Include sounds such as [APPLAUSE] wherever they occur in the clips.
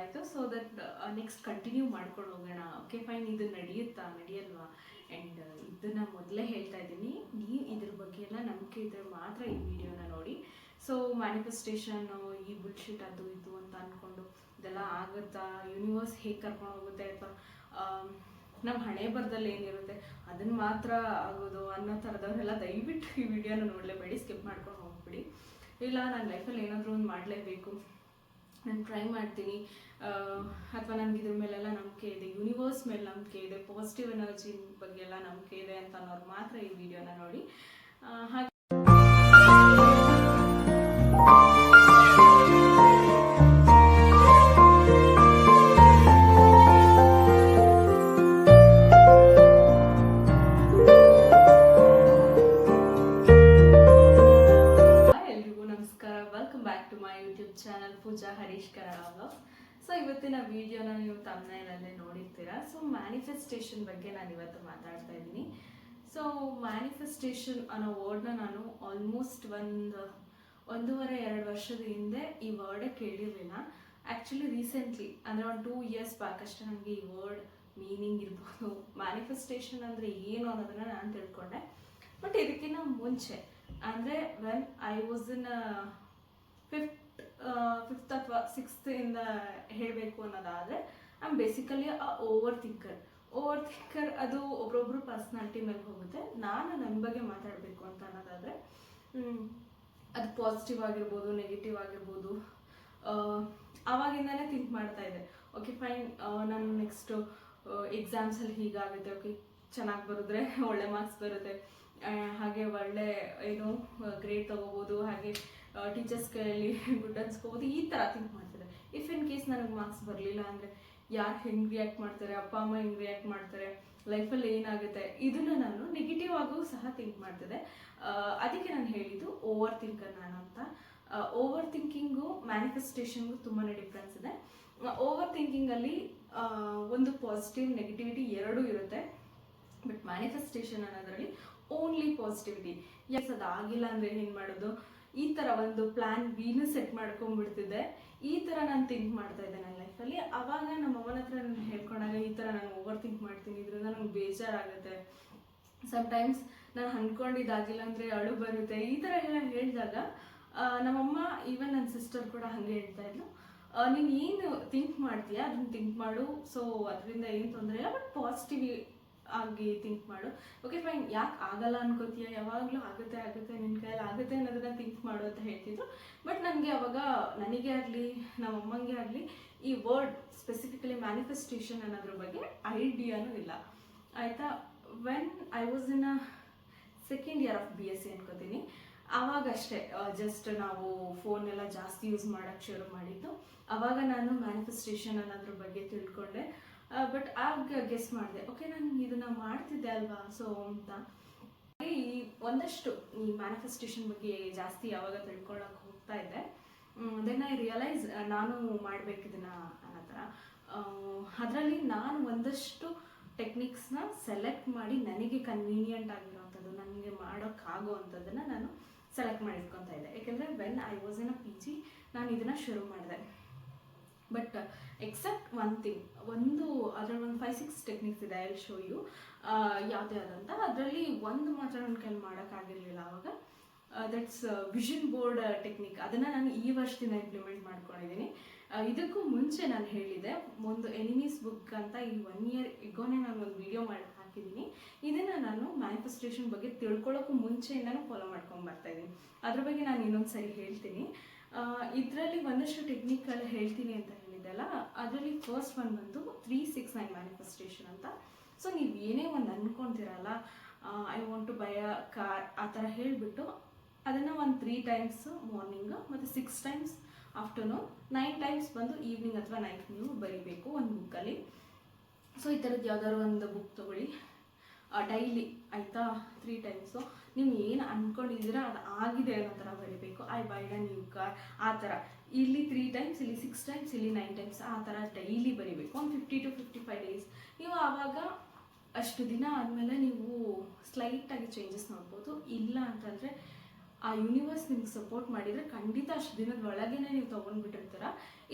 ಗೊತ್ತಾಯಿತು so that next continue ಮಾಡ್ಕೊಂಡು ಹೋಗೋಣ. ಓಕೆ ಫೈನ್ ಇದು ನಡೆಯುತ್ತಾ? ನಡೆಯಲ್ವಾ? ಆ್ಯಂಡ್ ಇದನ್ನು ಮೊದಲೇ ಹೇಳ್ತಾ ಇದ್ದೀನಿ. ನೀವು ಇದ್ರ ಬಗ್ಗೆ ಎಲ್ಲ ನಂಬಿಕೆ ಇದ್ದರೆ ಮಾತ್ರ ಈ ವಿಡಿಯೋನ ನೋಡಿ. ಸೊ ಮ್ಯಾನಿಫೆಸ್ಟೇಷನ್ನು ಈ ಬುಲ್ಶಿಟ್ ಅದು ಇದು ಅಂತ ಅಂದ್ಕೊಂಡು ಇದೆಲ್ಲ ಆಗುತ್ತಾ? ಯೂನಿವರ್ಸ್ ಹೇಗೆ ಕರ್ಕೊಂಡು ಹೋಗುತ್ತೆ? ಅಥವಾ ನಮ್ಮ ಹಣೆ ಬರದಲ್ಲಿ ಏನಿರುತ್ತೆ? ಅದನ್ನು ಮಾತ್ರ ಆಗೋದು ಅನ್ನೋ ಥರದವರೆಲ್ಲ ದಯವಿಟ್ಟು ಈ ವಿಡಿಯೋನ ನೋಡಲೇಬೇಡಿ. ಸ್ಕಿಪ್ ಮಾಡ್ಕೊಂಡು ಹೋಗ್ಬಿಡಿ. ಇಲ್ಲ ನನ್ನ ಲೈಫಲ್ಲಿ ಏನಾದರೂ ಒಂದು ಮಾಡಲೇಬೇಕು. ನಾನು ಟ್ರೈ ಮಾಡ್ತೀನಿ. ಅಥವಾ ನನಗೆ ಇದ್ರ ಮೇಲೆಲ್ಲ ನಂಬಿಕೆ ಇದೆ ಯೂನಿವರ್ಸ್ ಮೇಲೆ ನಂಬಿಕೆ ಇದೆ ಪಾಸಿಟಿವ್ ಎನರ್ಜಿ ಬಗ್ಗೆ ಎಲ್ಲ ನಂಬಿಕೆ ಇದೆ ಅಂತ ಅನ್ನೋರು ಮಾತ್ರ ಈ ವಿಡಿಯೋನ ನೋಡಿ. ಹಾಗೆ ಸೊ ಮ್ಯಾನಿಫೆಸ್ಟೇಷನ್ ಬಗ್ಗೆ ನಾನು ಇವತ್ತು ಮಾತಾಡ್ತಾ ಇದ್ದೀನಿ. ಸೊ ಮ್ಯಾನಿಫೆಸ್ಟೇಷನ್ ಅನ್ನೋ ವರ್ಡ್ನ ನಾನು ಆಲ್ಮೋಸ್ಟ್ ಒಂದು, ಒಂದೂವರೆ, ಎರಡು ವರ್ಷದ ಹಿಂದೆ ಈ ವರ್ಡೇ ಕೇಳಿರಲಿಲ್ಲ. ಆ್ಯಕ್ಚುಲಿ ರೀಸೆಂಟ್ಲಿ ಅಂದರೆ ಒಂದು ಟೂ ಇಯರ್ಸ್ ಬಾಕಷ್ಟೇ ನನಗೆ ಈ ವರ್ಡ್ ಮೀನಿಂಗ್ ಇರ್ಬೋದು. ಮ್ಯಾನಿಫೆಸ್ಟೇಷನ್ ಅಂದರೆ ಏನು ಅನ್ನೋದನ್ನ ನಾನು ತಿಳ್ಕೊಂಡೆ. ಬಟ್ ಇದಕ್ಕಿಂತ ಮುಂಚೆ, ಅಂದರೆ when I was in fifth fifth ಅಥವಾ ಸಿಕ್ಸ್ತ್ ಇಂದ ಹೇಳಬೇಕು ಅನ್ನೋದಾದರೆ am basically a overthinker overthinker ಅದು ಒಬ್ರೊಬ್ರು ಪರ್ಸ್ನಾಲಿಟಿ ಮೇಲೆ ಹೋಗುತ್ತೆ. ನಾನು ನನ್ನ ಬಗ್ಗೆ ಮಾತಾಡಬೇಕು ಅಂತ ಅನ್ನೋದಾದರೆ ಅದು ಪಾಸಿಟಿವ್ ಆಗಿರ್ಬೋದು ನೆಗೆಟಿವ್ ಆಗಿರ್ಬೋದು ಆವಾಗಿಂದನೇ ಥಿಂಕ್ ಮಾಡ್ತಾ ಇದ್ದೆ ಓಕೆ ಫೈನ್ ನಾನು ನೆಕ್ಸ್ಟು ಎಕ್ಸಾಮ್ಸಲ್ಲಿ ಹೀಗಾಗುತ್ತೆ. ಓಕೆ ಚೆನ್ನಾಗಿ ಬರೆದ್ರೆ [LAUGHS] ಒಳ್ಳೆ ಮಾರ್ಕ್ಸ್ ಬರುತ್ತೆ. ಹಾಗೆ ಒಳ್ಳೆ, ಏನು ಗ್ರೇಡ್ ತೊಗೋಬೋದು, ಹಾಗೆ ಟೀಚರ್ಸ್ ಕೈಯಲ್ಲಿ ಗುಡ್ ಅನ್ಸ್ಕೋಬೋದು ಈ ಥರ ಥಿಂಕ್ ಮಾಡ್ತಿದ್ದೆ ಇಫ್ ಇನ್ ಕೇಸ್ ನನಗೆ ಮಾರ್ಕ್ಸ್ ಬರಲಿಲ್ಲ ಅಂದರೆ ಯಾರು ಹೆಂಗೆ ರಿಯಾಕ್ಟ್ ಮಾಡ್ತಾರೆ, ಅಪ್ಪ, ಅಮ್ಮ ಹೆಂಗೆ ರಿಯಾಕ್ಟ್ ಮಾಡ್ತಾರೆ ಲೈಫಲ್ಲಿ ಏನಾಗುತ್ತೆ, ಇದನ್ನು ನಾನು ನೆಗೆಟಿವ್ ಆಗೂ ಸಹ ಥಿಂಕ್ ಮಾಡ್ತಿದ್ದೆ. ಅದಕ್ಕೆ ನಾನು ಹೇಳಿದ್ದು ಓವರ್ ಥಿಂಕರ್ ನಾನು ಅಂತ. ಓವರ್ ಥಿಂಕಿಂಗು ಮ್ಯಾನಿಫೆಸ್ಟೇಷನ್ಗೂ ತುಂಬಾ ಡಿಫ್ರೆನ್ಸ್ ಇದೆ. ಓವರ್ ಥಿಂಕಿಂಗಲ್ಲಿ ಒಂದು ಪಾಸಿಟಿವ್ ನೆಗೆಟಿವಿಟಿ ಎರಡೂ ಇರುತ್ತೆ. ಬಟ್ ಮ್ಯಾನಿಫೆಸ್ಟೇಷನ್ ಅನ್ನೋದರಲ್ಲಿ ಓನ್ಲಿ ಪಾಸಿಟಿವಿಟಿ ಎಸ್ ಅದು ಆಗಿಲ್ಲ ಅಂದರೆ ಏನು ಮಾಡೋದು? ಈ ಥರ ಒಂದು ಪ್ಲ್ಯಾನ್ ಬಿನೂ ಸೆಟ್ ಮಾಡ್ಕೊಂಡ್ಬಿಡ್ತಿದ್ದೆ. ಈ ಥರ ನಾನು ಥಿಂಕ್ ಮಾಡ್ತಾ ಇದ್ದೆ ನನ್ನ ಲೈಫಲ್ಲಿ ಅವಾಗ ನಮ್ಮ ಅಮ್ಮನ ಹತ್ರ ನಾನು ಹೇಳ್ಕೊಂಡಾಗ ಈ ಥರ ನಾನು ಓವರ್ ಥಿಂಕ್ ಮಾಡ್ತೀನಿ, ಇದರಿಂದ ನನಗೆ ಬೇಜಾರಾಗುತ್ತೆ. ಸಮ್ಟೈಮ್ಸ್ ನಾನು ಅಂದ್ಕೊಂಡಿದ್ದಾಗಿಲ್ಲ ಅಂದರೆ ಅಳು ಬರುತ್ತೆ. ಈ ಥರ ಎಲ್ಲ ಹೇಳಿದಾಗ ನಮ್ಮಮ್ಮ ಈವನ್ ನನ್ನ ಸಿಸ್ಟರ್ ಕೂಡ ಹಾಗೆ ಹೇಳ್ತಾ ಇದ್ಲು. ನೀನು ಏನು ಥಿಂಕ್ ಮಾಡ್ತೀಯಾ? ಅದನ್ನ ಥಿಂಕ್ ಮಾಡು. ಸೊ ಅದರಿಂದ ಏನು ತೊಂದರೆ ಇಲ್ಲ ಬಟ್ ಪಾಸಿಟಿವ್ ಆಗಿ ಥಿಂಕ್ ಮಾಡು. ಓಕೆ ಫೈನ್ ಯಾಕೆ ಆಗಲ್ಲ ಅನ್ಕೋತೀಯ? ಯಾವಾಗಲೂ ಆಗುತ್ತೆ ಆಗುತ್ತೆ ನಿನ್ನ ಕೈಯಲ್ಲಿ ಆಗುತ್ತೆ ಅನ್ನೋದನ್ನ ಥಿಂಕ್ ಮಾಡು ಅಂತ ಹೇಳ್ತಿದ್ರು. ಬಟ್ ನನಗೆ ಅವಾಗ, ನನಗೆ ಆಗಲಿ ನಮ್ಮ ಅಮ್ಮಂಗೆ ಆಗಲಿ, ಈ ವರ್ಡ್ ಸ್ಪೆಸಿಫಿಕಲಿ ಮ್ಯಾನಿಫೆಸ್ಟೇಷನ್ ಅನ್ನೋದ್ರ ಬಗ್ಗೆ ಐಡಿಯಾನೂ ಇಲ್ಲ. ಆಯಿತಾ? When I was in a second year of B S C ಅನ್ಕೋತೀನಿ. ಆವಾಗಷ್ಟೇ ಜಸ್ಟ್ ನಾವು ಫೋನ್ ಎಲ್ಲ ಜಾಸ್ತಿ ಯೂಸ್ ಮಾಡೋಕ್ಕೆ ಶುರು ಮಾಡಿದ್ದು. ಆವಾಗ ನಾನು ಮ್ಯಾನಿಫೆಸ್ಟೇಷನ್ ಅನ್ನೋದ್ರ ಬಗ್ಗೆ ತಿಳ್ಕೊಂಡೆ. ಬಟ್ ಆಗ ಗೆಸ್ ಮಾಡಿದೆ. ಓಕೆ ನಾನು ಇದನ್ನ ಮಾಡ್ತಿದ್ದೆ ಅಲ್ವಾ? ಸೊ ಅಂತ. ಈ ಒಂದಷ್ಟು ಈ ಮ್ಯಾನಿಫೆಸ್ಟೇಷನ್ ಬಗ್ಗೆ ಜಾಸ್ತಿ ಯಾವಾಗ ತಿಳ್ಕೊಳ್ಳೋಕೆ ಹೋಗ್ತಾ ಇದ್ದೆ. ದೆನ್ ಐ ರಿಯಲೈಸ್ ನಾನು ಮಾಡ್ಬೇಕು ಇದನ್ನ ಅನ್ನೋ ಥರ ಅದರಲ್ಲಿ ನಾನು ಒಂದಷ್ಟು ಟೆಕ್ನಿಕ್ಸ್ನ ಸೆಲೆಕ್ಟ್ ಮಾಡಿ ನನಗೆ ಕನ್ವೀನಿಯಂಟ್ ಆಗಿರೋವಂಥದ್ದು ನನಗೆ ಮಾಡೋಕ್ಕಾಗೋ ಅಂಥದ್ದನ್ನು ನಾನು ಸೆಲೆಕ್ಟ್ ಮಾಡಿಟ್ಕೊತಾ ಇದ್ದೆ. ಯಾಕೆಂದರೆ when I was in a P G ನಾನು ಇದನ್ನು ಶುರು ಮಾಡಿದೆ. ಬಟ್ ಎಕ್ಸೆಪ್ಟ್ ಒನ್ ಥಿಂಗ್ ಒಂದು, ಅದರಲ್ಲಿ ಒಂದು ಫೈವ್ ಸಿಕ್ಸ್ ಟೆಕ್ನಿಕ್ಸ್ ಇದೆ ಐಲ್ ಶೋ ಯು ಯಾವ್ದು ಆದಂತ. ಅದರಲ್ಲಿ ಒಂದು ಮಾತ್ರ ನನ್ನ ಕೈಲಿ ಮಾಡೋಕ್ಕಾಗಿರಲಿಲ್ಲ ಆವಾಗ ದಟ್ಸ್ ವಿಷನ್ ಬೋರ್ಡ್ ಟೆಕ್ನಿಕ್ ಅದನ್ನು ನಾನು ಈ ವರ್ಷದಿಂದ ಇಂಪ್ಲಿಮೆಂಟ್ ಮಾಡ್ಕೊಂಡಿದ್ದೀನಿ ಇದಕ್ಕೂ ಮುಂಚೆ ನಾನು ಹೇಳಿದೆ, ಒಂದು ಎನಿಮೀಸ್ ಬುಕ್ ಅಂತ ಈ ಒನ್ ಇಯರ್ ಇಗೋನೇ ನಾನು ಒಂದು ವಿಡಿಯೋ ಮಾಡಿ ಹಾಕಿದ್ದೀನಿ ಇದನ್ನು ನಾನು ಮ್ಯಾನಿಫೆಸ್ಟೇಷನ್ ಬಗ್ಗೆ ತಿಳ್ಕೊಳ್ಳೋಕ್ಕೂ ಮುಂಚೆಯಿಂದನೂ ಫಾಲೋ ಮಾಡ್ಕೊಂಡು ಬರ್ತಾ ಇದ್ದೀನಿ ಅದ್ರ ಬಗ್ಗೆ ನಾನು ಇನ್ನೊಂದು ಸರಿ ಹೇಳ್ತೀನಿ. ಇದರಲ್ಲಿ ಒಂದಷ್ಟು ಟೆಕ್ನಿಕ್ಗಳು ಹೇಳ್ತೀನಿ ಅಂತ ಹೇಳಿದ್ದೆಲ್ಲ, ಅದರಲ್ಲಿ ಫಸ್ಟ್ ಒನ್ ಬಂದು ತ್ರೀ ಸಿಕ್ಸ್ ನೈನ್ ಮ್ಯಾನಿಫೆಸ್ಟೇಷನ್ ಅಂತ. ಸೊ ನೀವು ಏನೇ ಒಂದು ಅಂದ್ಕೊಂತೀರಲ್ಲ I want to buy a car ಆ ಥರ ಹೇಳಿಬಿಟ್ಟು ಅದನ್ನು ಒಂದು ತ್ರೀ ಟೈಮ್ಸ್ ಮಾರ್ನಿಂಗ್ ಮತ್ತು six times afternoon nine times ಬಂದು ಈವ್ನಿಂಗ್ ಅಥವಾ ನೈಟ್ ನೀವು ಬರೀಬೇಕು ಒಂದು ಬುಕ್ಕಲ್ಲಿ ಸೊ ಈ ಥರದ್ದು ಯಾವ್ದಾದ್ರು ಒಂದು ಬುಕ್ ತೊಗೊಳ್ಳಿ. ಡೈಲಿ ಆಯಿತಾ? ತ್ರೀ ಟೈಮ್ಸು ನೀವು ಏನು ಅಂದ್ಕೊಂಡಿದ್ದೀರಾ ಅದು ಆಗಿದೆ ಅನ್ನೋ ಥರ ಬರಿಬೇಕು I buyed a new car ಆ ಥರ. ಇಲ್ಲಿ ತ್ರೀ ಟೈಮ್ಸ್ ಇಲ್ಲಿ ಸಿಕ್ಸ್ ಟೈಮ್ಸ್ ಇಲ್ಲಿ ನೈನ್ ಟೈಮ್ಸ್ ಆ ಥರ ಡೈಲಿ ಬರಿಬೇಕು. ಒಂದು fifty two fifty five days ನೀವು ಆವಾಗ ಅಷ್ಟು ದಿನ ಆದಮೇಲೆ ನೀವು ಸ್ಲೈಟಾಗಿ ಚೇಂಜಸ್ ನೋಡ್ಬೋದು. ಇಲ್ಲ ಅಂತಂದರೆ ಆ ಯೂನಿವರ್ಸ್ ನಿಮ್ಗೆ ಸಪೋರ್ಟ್ ಮಾಡಿದರೆ ಖಂಡಿತ ಅಷ್ಟು ದಿನದ ಒಳಗೇನೆ ನೀವು ತೊಗೊಂಡ್ಬಿಟ್ಟಿರ್ತೀರ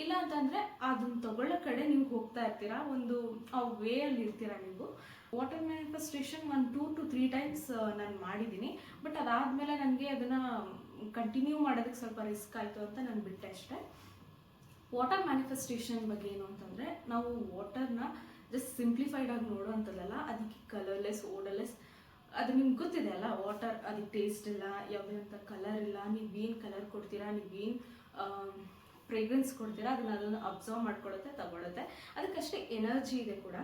ಇಲ್ಲ ಅಂತಂದರೆ ಅದನ್ನ ತಗೊಳ್ಳೋ ಕಡೆ ನೀವು ಹೋಗ್ತಾ ಇರ್ತೀರಾ, ಒಂದು, ಆ ವೇ ಅಲ್ಲಿ ಇರ್ತೀರ ನೀವು. ವಾಟರ್ ಮ್ಯಾನಿಫೆಸ್ಟೇಷನ್ ಒಂದು ಟೂ ಟು ತ್ರೀ ಟೈಮ್ಸ್ ನಾನು ಮಾಡಿದ್ದೀನಿ ಬಟ್ ಅದಾದಮೇಲೆ ನನಗೆ ಅದನ್ನು ಕಂಟಿನ್ಯೂ ಮಾಡೋದಕ್ಕೆ ಸ್ವಲ್ಪ ರಿಸ್ಕ್ ಆಯಿತು ಅಂತ ನಾನು ಬಿಟ್ಟೆ ಅಷ್ಟೇ. ವಾಟರ್ ಮ್ಯಾನಿಫೆಸ್ಟೇಷನ್ ಬಗ್ಗೆ ಏನು ಅಂತಂದರೆ ನಾವು ವಾಟರ್ನ ಜಸ್ಟ್ ಸಿಂಪ್ಲಿಫೈಡ್ ಆಗಿ ಅದಕ್ಕೆ ಕಲರ್ಲೆಸ್ ಓಡರ್ಲೆಸ್ ಅದು ನಿಮ್ಗೆ ಗೊತ್ತಿದೆ ಅಲ್ಲ ವಾಟರ್ ಅದಕ್ಕೆ ಟೇಸ್ಟ್ ಇಲ್ಲ, ಯಾವುದೇ ಅಂತ ಕಲರ್ ಇಲ್ಲ, ನೀವೇನು ಕಲರ್ ಕೊಡ್ತೀರಾ, ನೀವೇನು ಫ್ರೇಗ್ರೆನ್ಸ್ ಕೊಡ್ತೀರಾ, ಅದನ್ನ ಅದನ್ನು ಅಬ್ಸರ್ವ್ ಮಾಡ್ಕೊಳ್ಳುತ್ತೆ ತಗೊಳುತ್ತೆ ಅದಕ್ಕಷ್ಟೇ ಎನರ್ಜಿ ಇದೆ ಕೂಡ.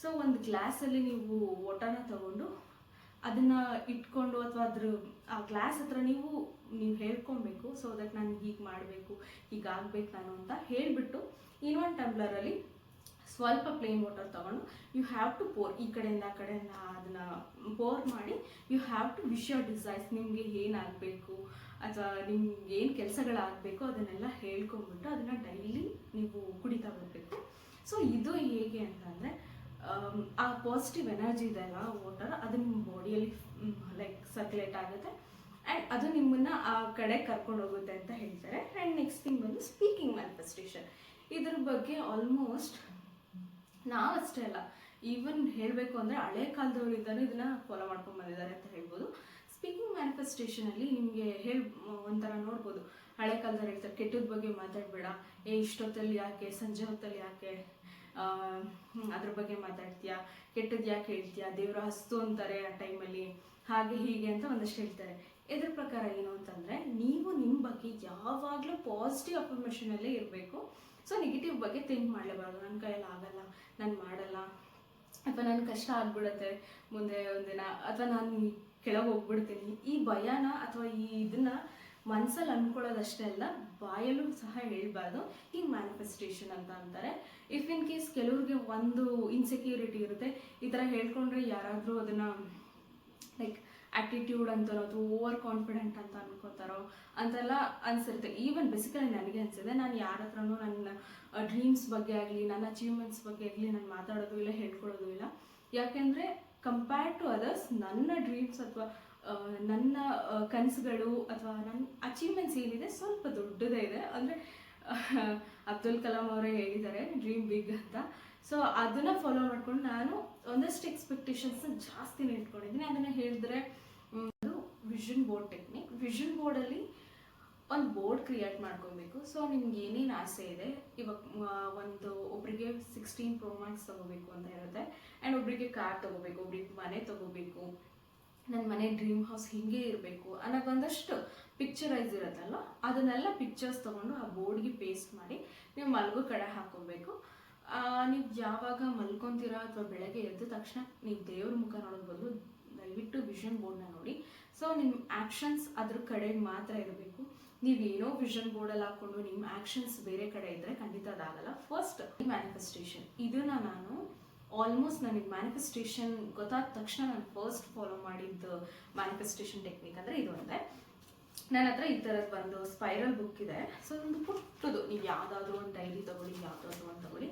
ಸೊ ಒಂದು ಗ್ಲಾಸಲ್ಲಿ ನೀವು ವಾಟರ್ನ ತಗೊಂಡು ಅದನ್ನು ಇಟ್ಕೊಂಡು ಅಥವಾ ಅದ್ರ, ಆ ಗ್ಲಾಸ್ ಹತ್ರ ನೀವು ನೀವು ಹೇಳ್ಕೊಬೇಕು ಸೊ ದಟ್ ನಾನು ಹೀಗೆ ಮಾಡಬೇಕು ಹೀಗಾಗಬೇಕು ನಾನು ಅಂತ ಹೇಳಿಬಿಟ್ಟು ಇನ್ನೊಂದು ಟಂಬ್ಲರಲ್ಲಿ ಸ್ವಲ್ಪ ಪ್ಲೇನ್ ವಾಟರ್ ತಗೊಂಡು ಯು ಹ್ಯಾವ್ ಟು ಪೋರ್ ಈ ಕಡೆಯಿಂದ ಆ ಕಡೆಯಿಂದ ಅದನ್ನ ಪೋರ್ ಮಾಡಿ you have to wish your desires ನಿಮಗೆ ಏನಾಗಬೇಕು ಅಥವಾ ನಿಮ್ಗೆ ಏನು ಕೆಲಸಗಳಾಗಬೇಕು ಅದನ್ನೆಲ್ಲ ಹೇಳ್ಕೊಂಡ್ಬಿಟ್ಟು ಅದನ್ನು ಡೈಲಿ ನೀವು ಕುಡಿತಾ ಬರಬೇಕು ಸೊ ಇದು ಹೇಗೆ ಅಂತಂದರೆ ಆ ಪಾಸಿಟಿವ್ ಎನರ್ಜಿ ಇದೆ ಅಲ್ಲ ವಾಟರ್ ಅದು ನಿಮ್ಮ ಬಾಡಿಯಲ್ಲಿ ಲೈಕ್ ಸರ್ಕ್ಯುಲೇಟ್ ಆಗುತ್ತೆ. ಆ್ಯಂಡ್ ಅದು ನಿಮ್ಮನ್ನು ಆ ಕಡೆ ಕರ್ಕೊಂಡು ಹೋಗುತ್ತೆ ಅಂತ ಹೇಳ್ತಾರೆ. ಆ್ಯಂಡ್ ನೆಕ್ಸ್ಟ್ ಥಿಂಗ್ ಬಂದು ಸ್ಪೀಕಿಂಗ್ ಮ್ಯಾನಿಫೆಸ್ಟೇಷನ್ ಇದ್ರ ಬಗ್ಗೆ ಆಲ್ಮೋಸ್ಟ್ ನಾವಷ್ಟೇ ಅಲ್ಲ ಈವನ್ ಹೇಳಬೇಕು ಅಂದರೆ ಹಳೆ ಕಾಲದವರಿಂದನೂ ಇದನ್ನ ಫಾಲೋ ಮಾಡ್ಕೊಂಡು ಬಂದಿದ್ದಾರೆ ಅಂತ ಹೇಳ್ಬೋದು. ಸ್ಪೀಕಿಂಗ್ ಮ್ಯಾನಿಫೆಸ್ಟೇಷನಲ್ಲಿ ನಿಮಗೆ ಹೇಳಿ, ಒಂಥರ ನೋಡ್ಬೋದು. ಹಳೆ ಕಾಲದವ್ರು ಹೇಳ್ತಾರೆ, ಕೆಟ್ಟದ ಬಗ್ಗೆ ಮಾತಾಡಬೇಡ. ಏ, ಇಷ್ಟೊತ್ತಲ್ಲಿ ಯಾಕೆ? ಸಂಜೆ ಹೊತ್ತಲ್ಲಿ ಯಾಕೆ? ಅದ್ರ ಬಗ್ಗೆ ಮಾತಾಡ್ತೀಯಾ? ಕೆಟ್ಟದ್ದು ಯಾಕೆ ಹೇಳ್ತೀಯಾ? ದೇವರ ಹಸ್ತು ಅಂತಾರೆ ಆ ಟೈಮಲ್ಲಿ. ಹಾಗೆ ಹೀಗೆ ಅಂತ ಒಂದಷ್ಟು ಹೇಳ್ತಾರೆ. ಇದ್ರ ಪ್ರಕಾರ ಏನು ಅಂತಂದರೆ, ನೀವು ನಿಮ್ಮ ಬಗ್ಗೆ ಯಾವಾಗಲೂ ಪಾಸಿಟಿವ್ ಅಫರ್ಮೇಷನಲ್ಲೇ ಇರಬೇಕು. ಸೊ ನೆಗೆಟಿವ್ ಬಗ್ಗೆ ಥಿಂಕ್ ಮಾಡಲೇಬಾರ್ದು. ನನ್ನ ಕೈಯಲ್ಲಿ ಆಗಲ್ಲ, ನಾನು ಮಾಡಲ್ಲ. ಅಥವಾ ನನ್ನ ಕಷ್ಟ ಆಗ್ಬಿಡುತ್ತೆ, ಮುಂದೆ ಒಂದಿನ ಅಥವಾ ನಾನು ಕೆಳಗೆ ಹೋಗ್ಬಿಡ್ತೀನಿ. ಈ ಭಯನ ಅಥವಾ ಈ ಇದನ್ನ ಮನ್ಸಲ್ಲಿ ಅನ್ಕೊಳ್ಳೋದಷ್ಟೇ ಅಲ್ಲ, ಬಾಯಲ್ಲೂ ಸಹ ಹೇಳ್ಬಾರ್ದು. ಹಿಂಗೆ ಮ್ಯಾನಿಫೆಸ್ಟೇಷನ್ ಅಂತ ಅಂತಾರೆ. ಇಫ್ ಇನ್ ಕೇಸ್ ಕೆಲವ್ರಿಗೆ ಒಂದು ಇನ್ಸೆಕ್ಯೂರಿಟಿ ಇರುತ್ತೆ, ಈ ಥರ ಹೇಳ್ಕೊಂಡ್ರೆ ಯಾರಾದರೂ ಅದನ್ನು ಲೈಕ್ ಆ್ಯಟಿಟ್ಯೂಡ್ ಅಂತಾರೋ ಅಥವಾ ಓವರ್ ಕಾನ್ಫಿಡೆಂಟ್ ಅಂತ ಅನ್ಕೋತಾರೋ ಅಂತೆಲ್ಲ ಅನ್ಸಿರುತ್ತೆ. ಈವನ್ ಬೇಸಿಕಲಿ ನನಗೆ ಅನಿಸಿದೆ, ನಾನು ಯಾರ ಹತ್ರನೂ ನನ್ನ ಡ್ರೀಮ್ಸ್ ಬಗ್ಗೆ ಆಗಲಿ, ನನ್ನ ಅಚೀವ್ಮೆಂಟ್ಸ್ ಬಗ್ಗೆ ಆಗಲಿ ನಾನು ಮಾತಾಡೋದು ಇಲ್ಲ, ಹೇಳ್ಕೊಳ್ಳೋದು ಇಲ್ಲ. ಯಾಕೆಂದರೆ ಕಂಪೇರ್ಡ್ ಟು ಅದರ್ಸ್ ನನ್ನ ಡ್ರೀಮ್ಸ್ ಅಥವಾ ನನ್ನ ಕನಸುಗಳು ಅಥವಾ ನನ್ನ ಅಚೀವ್ಮೆಂಟ್ಸ್ ಏನಿದೆ, ಸ್ವಲ್ಪ ದೊಡ್ಡದೇ ಇದೆ. ಅಂದರೆ ಅಬ್ದುಲ್ ಕಲಾಂ ಅವರೇ ಹೇಳಿದ್ದಾರೆ ಡ್ರೀಮ್ ಬಿಗ್ ಅಂತ. ಸೊ ಅದನ್ನು ಫಾಲೋ ಮಾಡ್ಕೊಂಡು ನಾನು ಒಂದಷ್ಟು ಎಕ್ಸ್ಪೆಕ್ಟೇಷನ್ಸ್ ಜಾಸ್ತಿನೇ ಇಟ್ಕೊಂಡಿದ್ದೀನಿ. ಅದನ್ನು ಹೇಳಿದ್ರೆ ವಿಷನ್ ಬೋರ್ಡ್ ಟೆಕ್ನಿಕ್ ವಿಷನ್ ಬೋರ್ಡಲ್ಲಿ ಒಂದು ಬೋರ್ಡ್ ಕ್ರಿಯೇಟ್ ಮಾಡ್ಕೊಬೇಕು. ಸೊ ನಿಮ್ಗೆ ಏನೇನು ಆಸೆ ಇದೆ? ಇವಾಗ ಒಂದು ಒಬ್ರಿಗೆ ಸಿಕ್ಸ್ಟೀನ್ ಪ್ರೋ ಮ್ಯಾಕ್ಸ್ ತಗೋಬೇಕು ಅಂತ ಇರುತ್ತೆ. ಆ್ಯಂಡ್ ಒಬ್ರಿಗೆ ಕಾರ್ ತಗೋಬೇಕು, ಒಬ್ರಿಗೆ ಮನೆ ತಗೋಬೇಕು. ನನ್ನ ಮನೆ ಡ್ರೀಮ್ ಹೌಸ್ ಹಿಂಗೆ ಇರಬೇಕು ಅನ್ನೋದು ಒಂದಷ್ಟು ಪಿಕ್ಚರೈಸ್ ಇರುತ್ತಲ್ಲ ಅದನ್ನೆಲ್ಲ ಪಿಕ್ಚರ್ಸ್ ತೊಗೊಂಡು ಆ ಬೋರ್ಡ್ಗೆ ಪೇಸ್ಟ್ ಮಾಡಿ ನೀವು ಮಲಗೋ ಕಡೆ ಹಾಕೋಬೇಕು. ನೀವು ಯಾವಾಗ ಮಲ್ಕೊತೀರಾ ಅಥವಾ ಬೆಳಗ್ಗೆ ಎದ್ದ ತಕ್ಷಣ ನೀವು ದೇವ್ರ ಮುಖ ನೋಡೋದು ಬದಲು ದಯವಿಟ್ಟು ವಿಷನ್ ಬೋರ್ಡ್ನ ನೋಡಿ. ಸೊ ನಿಮ್ಮ ಆ್ಯಕ್ಷನ್ಸ್ ಅದ್ರ ಕಡೆಗೆ ಮಾತ್ರ ಇರಬೇಕು. ನೀವೇನೋ ವಿಷನ್ ಬೋರ್ಡಲ್ಲಿ ಹಾಕ್ಕೊಂಡು ನಿಮ್ಮ ಆ್ಯಕ್ಷನ್ಸ್ ಬೇರೆ ಕಡೆ ಇದ್ದರೆ ಖಂಡಿತ ಅದಾಗಲ್ಲ. ಫಸ್ಟ್ ಮ್ಯಾನಿಫೆಸ್ಟೇಷನ್ ಇದನ್ನು ನಾನು ಆಲ್ಮೋಸ್ಟ್ ನನಗೆ ಮ್ಯಾನಿಫೆಸ್ಟೇಷನ್ ಗೊತ್ತಾದ ತಕ್ಷಣ ನಾನು ಫಸ್ಟ್ ಫಾಲೋ ಮಾಡಿದ್ದು ಮ್ಯಾನಿಫೆಸ್ಟೇಷನ್ ಟೆಕ್ನಿಕ್ ಅಂದರೆ ಇದು ಒಂದೇ. ನನ್ನ ಹತ್ರ ಈ ಥರದ್ದು ಒಂದು ಸ್ಪೈರಲ್ ಬುಕ್ ಇದೆ. ಸೊ ಒಂದು ಪುಟ್ಟದು. ನೀವು ಯಾವುದಾದ್ರೂ ಒಂದು ಡೈರಿ ತಗೊಳ್ಳಿ, ಯಾವುದಾದ್ರೂ ಒಂದು ತಗೊಳ್ಳಿ.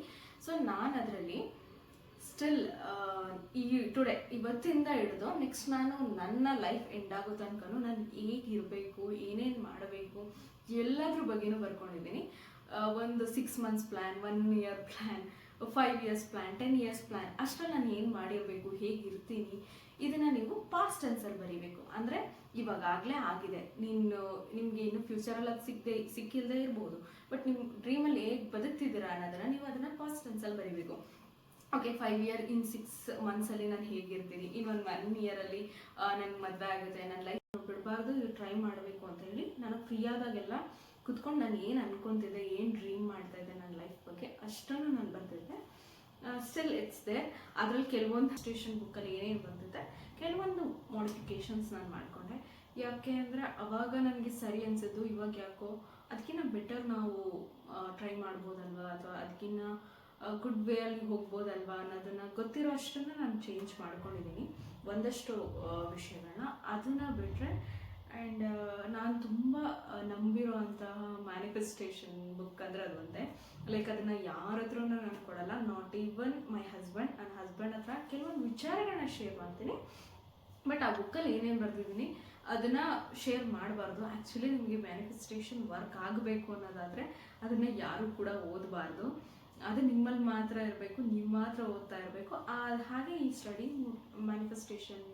ಸೊ ನಾನು ಅದರಲ್ಲಿ ಸ್ಟಿಲ್ ಈ ಟುಡೇ ಇವತ್ತಿಂದ ಹಿಡಿದು ನೆಕ್ಸ್ಟ್ ನಾನು ನನ್ನ ಲೈಫ್ ಎಂಡ್ ಆಗೋ ತನಕನೂ ನಾನು ಹೇಗಿರಬೇಕು, ಏನೇನು ಮಾಡಬೇಕು, ಎಲ್ಲದ್ರ ಬಗ್ಗೆನೂ ಬರ್ಕೊಂಡಿದ್ದೀನಿ. ಒಂದು six months plan one year plan five years plan ten years plan ಅಷ್ಟರಲ್ಲಿ ನಾನು ಏನು ಮಾಡಿರಬೇಕು, ಹೇಗಿರ್ತೀನಿ, ಇದನ್ನು ನೀವು ಪಾಸ್ಟ್ ಟೆನ್ಸಲ್ಲಿ ಬರೀಬೇಕು. ಅಂದರೆ ಇವಾಗಲೇ ಆಗಿದೆ. ನೀನು, ನಿಮಗೆ ಇನ್ನು ಫ್ಯೂಚರಲ್ಲಿ ಅದು ಸಿಗದೆ ಸಿಕ್ಕಿಲ್ಲದೆ ಇರ್ಬೋದು. ಬಟ್ ನಿಮ್ಮ ಡ್ರೀಮಲ್ಲಿ ಹೇಗೆ ಬದುಕ್ತಿದ್ದೀರಾ ಅನ್ನೋದನ್ನು ನೀವು ಅದನ್ನು ಪಾಸ್ಟ್ ಟೆನ್ಸಲ್ಲಿ ಬರೀಬೇಕು. Okay five year in six ಮಂತ್ಸಲ್ಲಿ ನಾನು ಹೇಗಿರ್ತೀನಿ? ಇನ್ನೊಂದು ಒನ್ ಇಯರಲ್ಲಿ ನನ್ಗೆ ಮದುವೆ ಆಗುತ್ತೆ ನನ್ನ ಲೈಫ್ ಬಿಡಬಾರ್ದು ಟ್ರೈ ಮಾಡಬೇಕು ಅಂತ ಹೇಳಿ ನಾನು ಫ್ರೀ ಆದಾಗೆಲ್ಲ ಕುತ್ಕೊಂಡು ನಾನು ಏನು ಅನ್ಕೊತಿದ್ದೆ, ಏನು ಡ್ರೀಮ್ ಮಾಡ್ತಾ ಇದ್ದೆ ನನ್ನ ಲೈಫ್ ಬಗ್ಗೆ ಅಷ್ಟನ್ನು ನಾನು ಬರ್ತಿದ್ದೆ. ಸ್ಟಿಲ್ ಇಟ್ಸ್ ದೇ ಅದರಲ್ಲಿ ಕೆಲವೊಂದು ಸ್ಟೇಷನ್ ಬುಕ್ಕಲ್ಲಿ ಏನೇನು ಬರ್ತಿದ್ದೆ ಕೆಲವೊಂದು ಮಾಡಿಫಿಕೇಶನ್ಸ್ ನಾನು ಮಾಡಿಕೊಂಡೆ. ಯಾಕೆ ಅಂದರೆ ಅವಾಗ ನನಗೆ ಸರಿ ಅನಿಸಿದ್ದು, ಇವಾಗ ಯಾಕೋ ಅದಕ್ಕಿಂತ ಬೆಟರ್ ನಾವು ಟ್ರೈ ಮಾಡ್ಬೋದಲ್ವಾ? ಅಥವಾ ಅದಕ್ಕಿಂತ ಗುಡ್ ವೇ ಅಲ್ಲಿ ಹೋಗ್ಬೋದಲ್ವಾ ಅನ್ನೋದನ್ನ ಗೊತ್ತಿರೋ ಅಷ್ಟನ್ನು ನಾನು ಚೇಂಜ್ ಮಾಡ್ಕೊಂಡಿದ್ದೀನಿ ಒಂದಷ್ಟು ವಿಷಯಗಳನ್ನ ಅದನ್ನು ಬಿಟ್ಟರೆ ಆ್ಯಂಡ್ ನಾನು ತುಂಬ ನಂಬಿರುವಂತಹ ಮ್ಯಾನಿಫೆಸ್ಟೇಷನ್ ಬುಕ್ ಅಂದರೆ ಅದು ಒಂದೇ. ಲೈಕ್ ಅದನ್ನು ಯಾರ ಹತ್ರನೂ ನಾನು ಕೊಡಲ್ಲ. ನಾಟ್ ಈವನ್ ಮೈ ಹಸ್ಬೆಂಡ್ ನನ್ನ ಹಸ್ಬೆಂಡ್ ಹತ್ರ ಕೆಲವೊಂದು ವಿಚಾರಗಳನ್ನ ಶೇರ್ ಮಾಡ್ತೀನಿ. ಬಟ್ ಆ ಬುಕ್ಕಲ್ಲಿ ಏನೇನು ಬರೆದಿದ್ದೀನಿ ಅದನ್ನು ಶೇರ್ ಮಾಡಬಾರ್ದು. ಆ್ಯಕ್ಚುಲಿ ನಿಮಗೆ ಮ್ಯಾನಿಫೆಸ್ಟೇಷನ್ ವರ್ಕ್ ಆಗಬೇಕು ಅನ್ನೋದಾದರೆ, ಅದನ್ನು ಯಾರೂ ಕೂಡ ಓದಬಾರ್ದು. ಅದು ನಿಮ್ಮಲ್ಲಿ ಮಾತ್ರ ಇರಬೇಕು, ನೀವು ಮಾತ್ರ ಓದ್ತಾ ಇರಬೇಕು. ಹಾಗೆ ಈ ಸ್ಟಡಿ ಮ್ಯಾನಿಫೆಸ್ಟೇಷನ್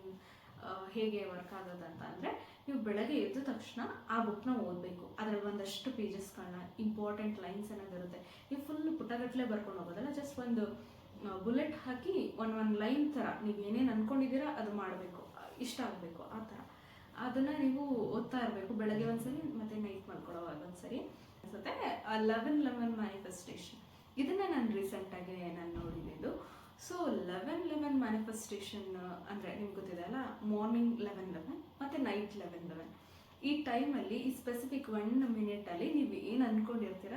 ಹೇಗೆ ವರ್ಕ್ ಆಗೋದಂತ ಅಂದರೆ, ನೀವು ಬೆಳಗ್ಗೆ ಎದ್ದ ತಕ್ಷಣ ಆ ಬುಕ್ನ ಓದಬೇಕು. ಅದರಲ್ಲಿ ಒಂದಷ್ಟು ಪೇಜಸ್ಗಳನ್ನ ಇಂಪಾರ್ಟೆಂಟ್ ಲೈನ್ಸ್ ಅನ್ನೋದಿರುತ್ತೆ ನೀವು ಫುಲ್ ಪುಟಗಟ್ಟಲೆ ಬರ್ಕೊಂಡು ಹೋಗೋದಲ್ಲ ಜಸ್ಟ್ ಒಂದು ಬುಲೆಟ್ ಹಾಕಿ ಒಂದು ಒಂದು ಲೈನ್ ಥರ ನೀವು ಏನೇನು ಅಂದ್ಕೊಂಡಿದ್ದೀರಾ ಅದು ಮಾಡಬೇಕು. ಇಷ್ಟ ಆಗಬೇಕು ಆ ಥರ ಅದನ್ನು ನೀವು ಓದ್ತಾ ಇರಬೇಕು. ಬೆಳಗ್ಗೆ ಒಂದ್ಸರಿ ಮತ್ತು ನೈಟ್ ಮಲ್ಕೊಳ್ಳೋವಾಗ ಒಂದ್ಸರಿ. ಅನ್ಸುತ್ತೆ ಲೆವೆನ್ ಲೆವೆನ್ ಮ್ಯಾನಿಫೆಸ್ಟೇಷನ್ ಇದನ್ನು ನಾನು ರೀಸೆಂಟಾಗಿ ನಾನು ನೋಡಿದ್ದು ಸೊ ಲೆವೆನ್ ಲೆವೆನ್ ಮ್ಯಾನಿಫೆಸ್ಟೇಷನ್ ಅಂದರೆ ನಿಮ್ಗೆ ಗೊತ್ತಿದೆ ಅಲ್ಲ? ಮಾರ್ನಿಂಗ್ ಲೆವೆನ್ ಲೆವೆನ್ ಮತ್ತು ನೈಟ್ ಲೆವೆನ್ ಲೆವೆನ್ ಈ ಟೈಮಲ್ಲಿ ಈ ಸ್ಪೆಸಿಫಿಕ್ ಒನ್ ಮಿನಿಟಲ್ಲಿ ನೀವು ಏನು ಅಂದ್ಕೊಂಡಿರ್ತೀರ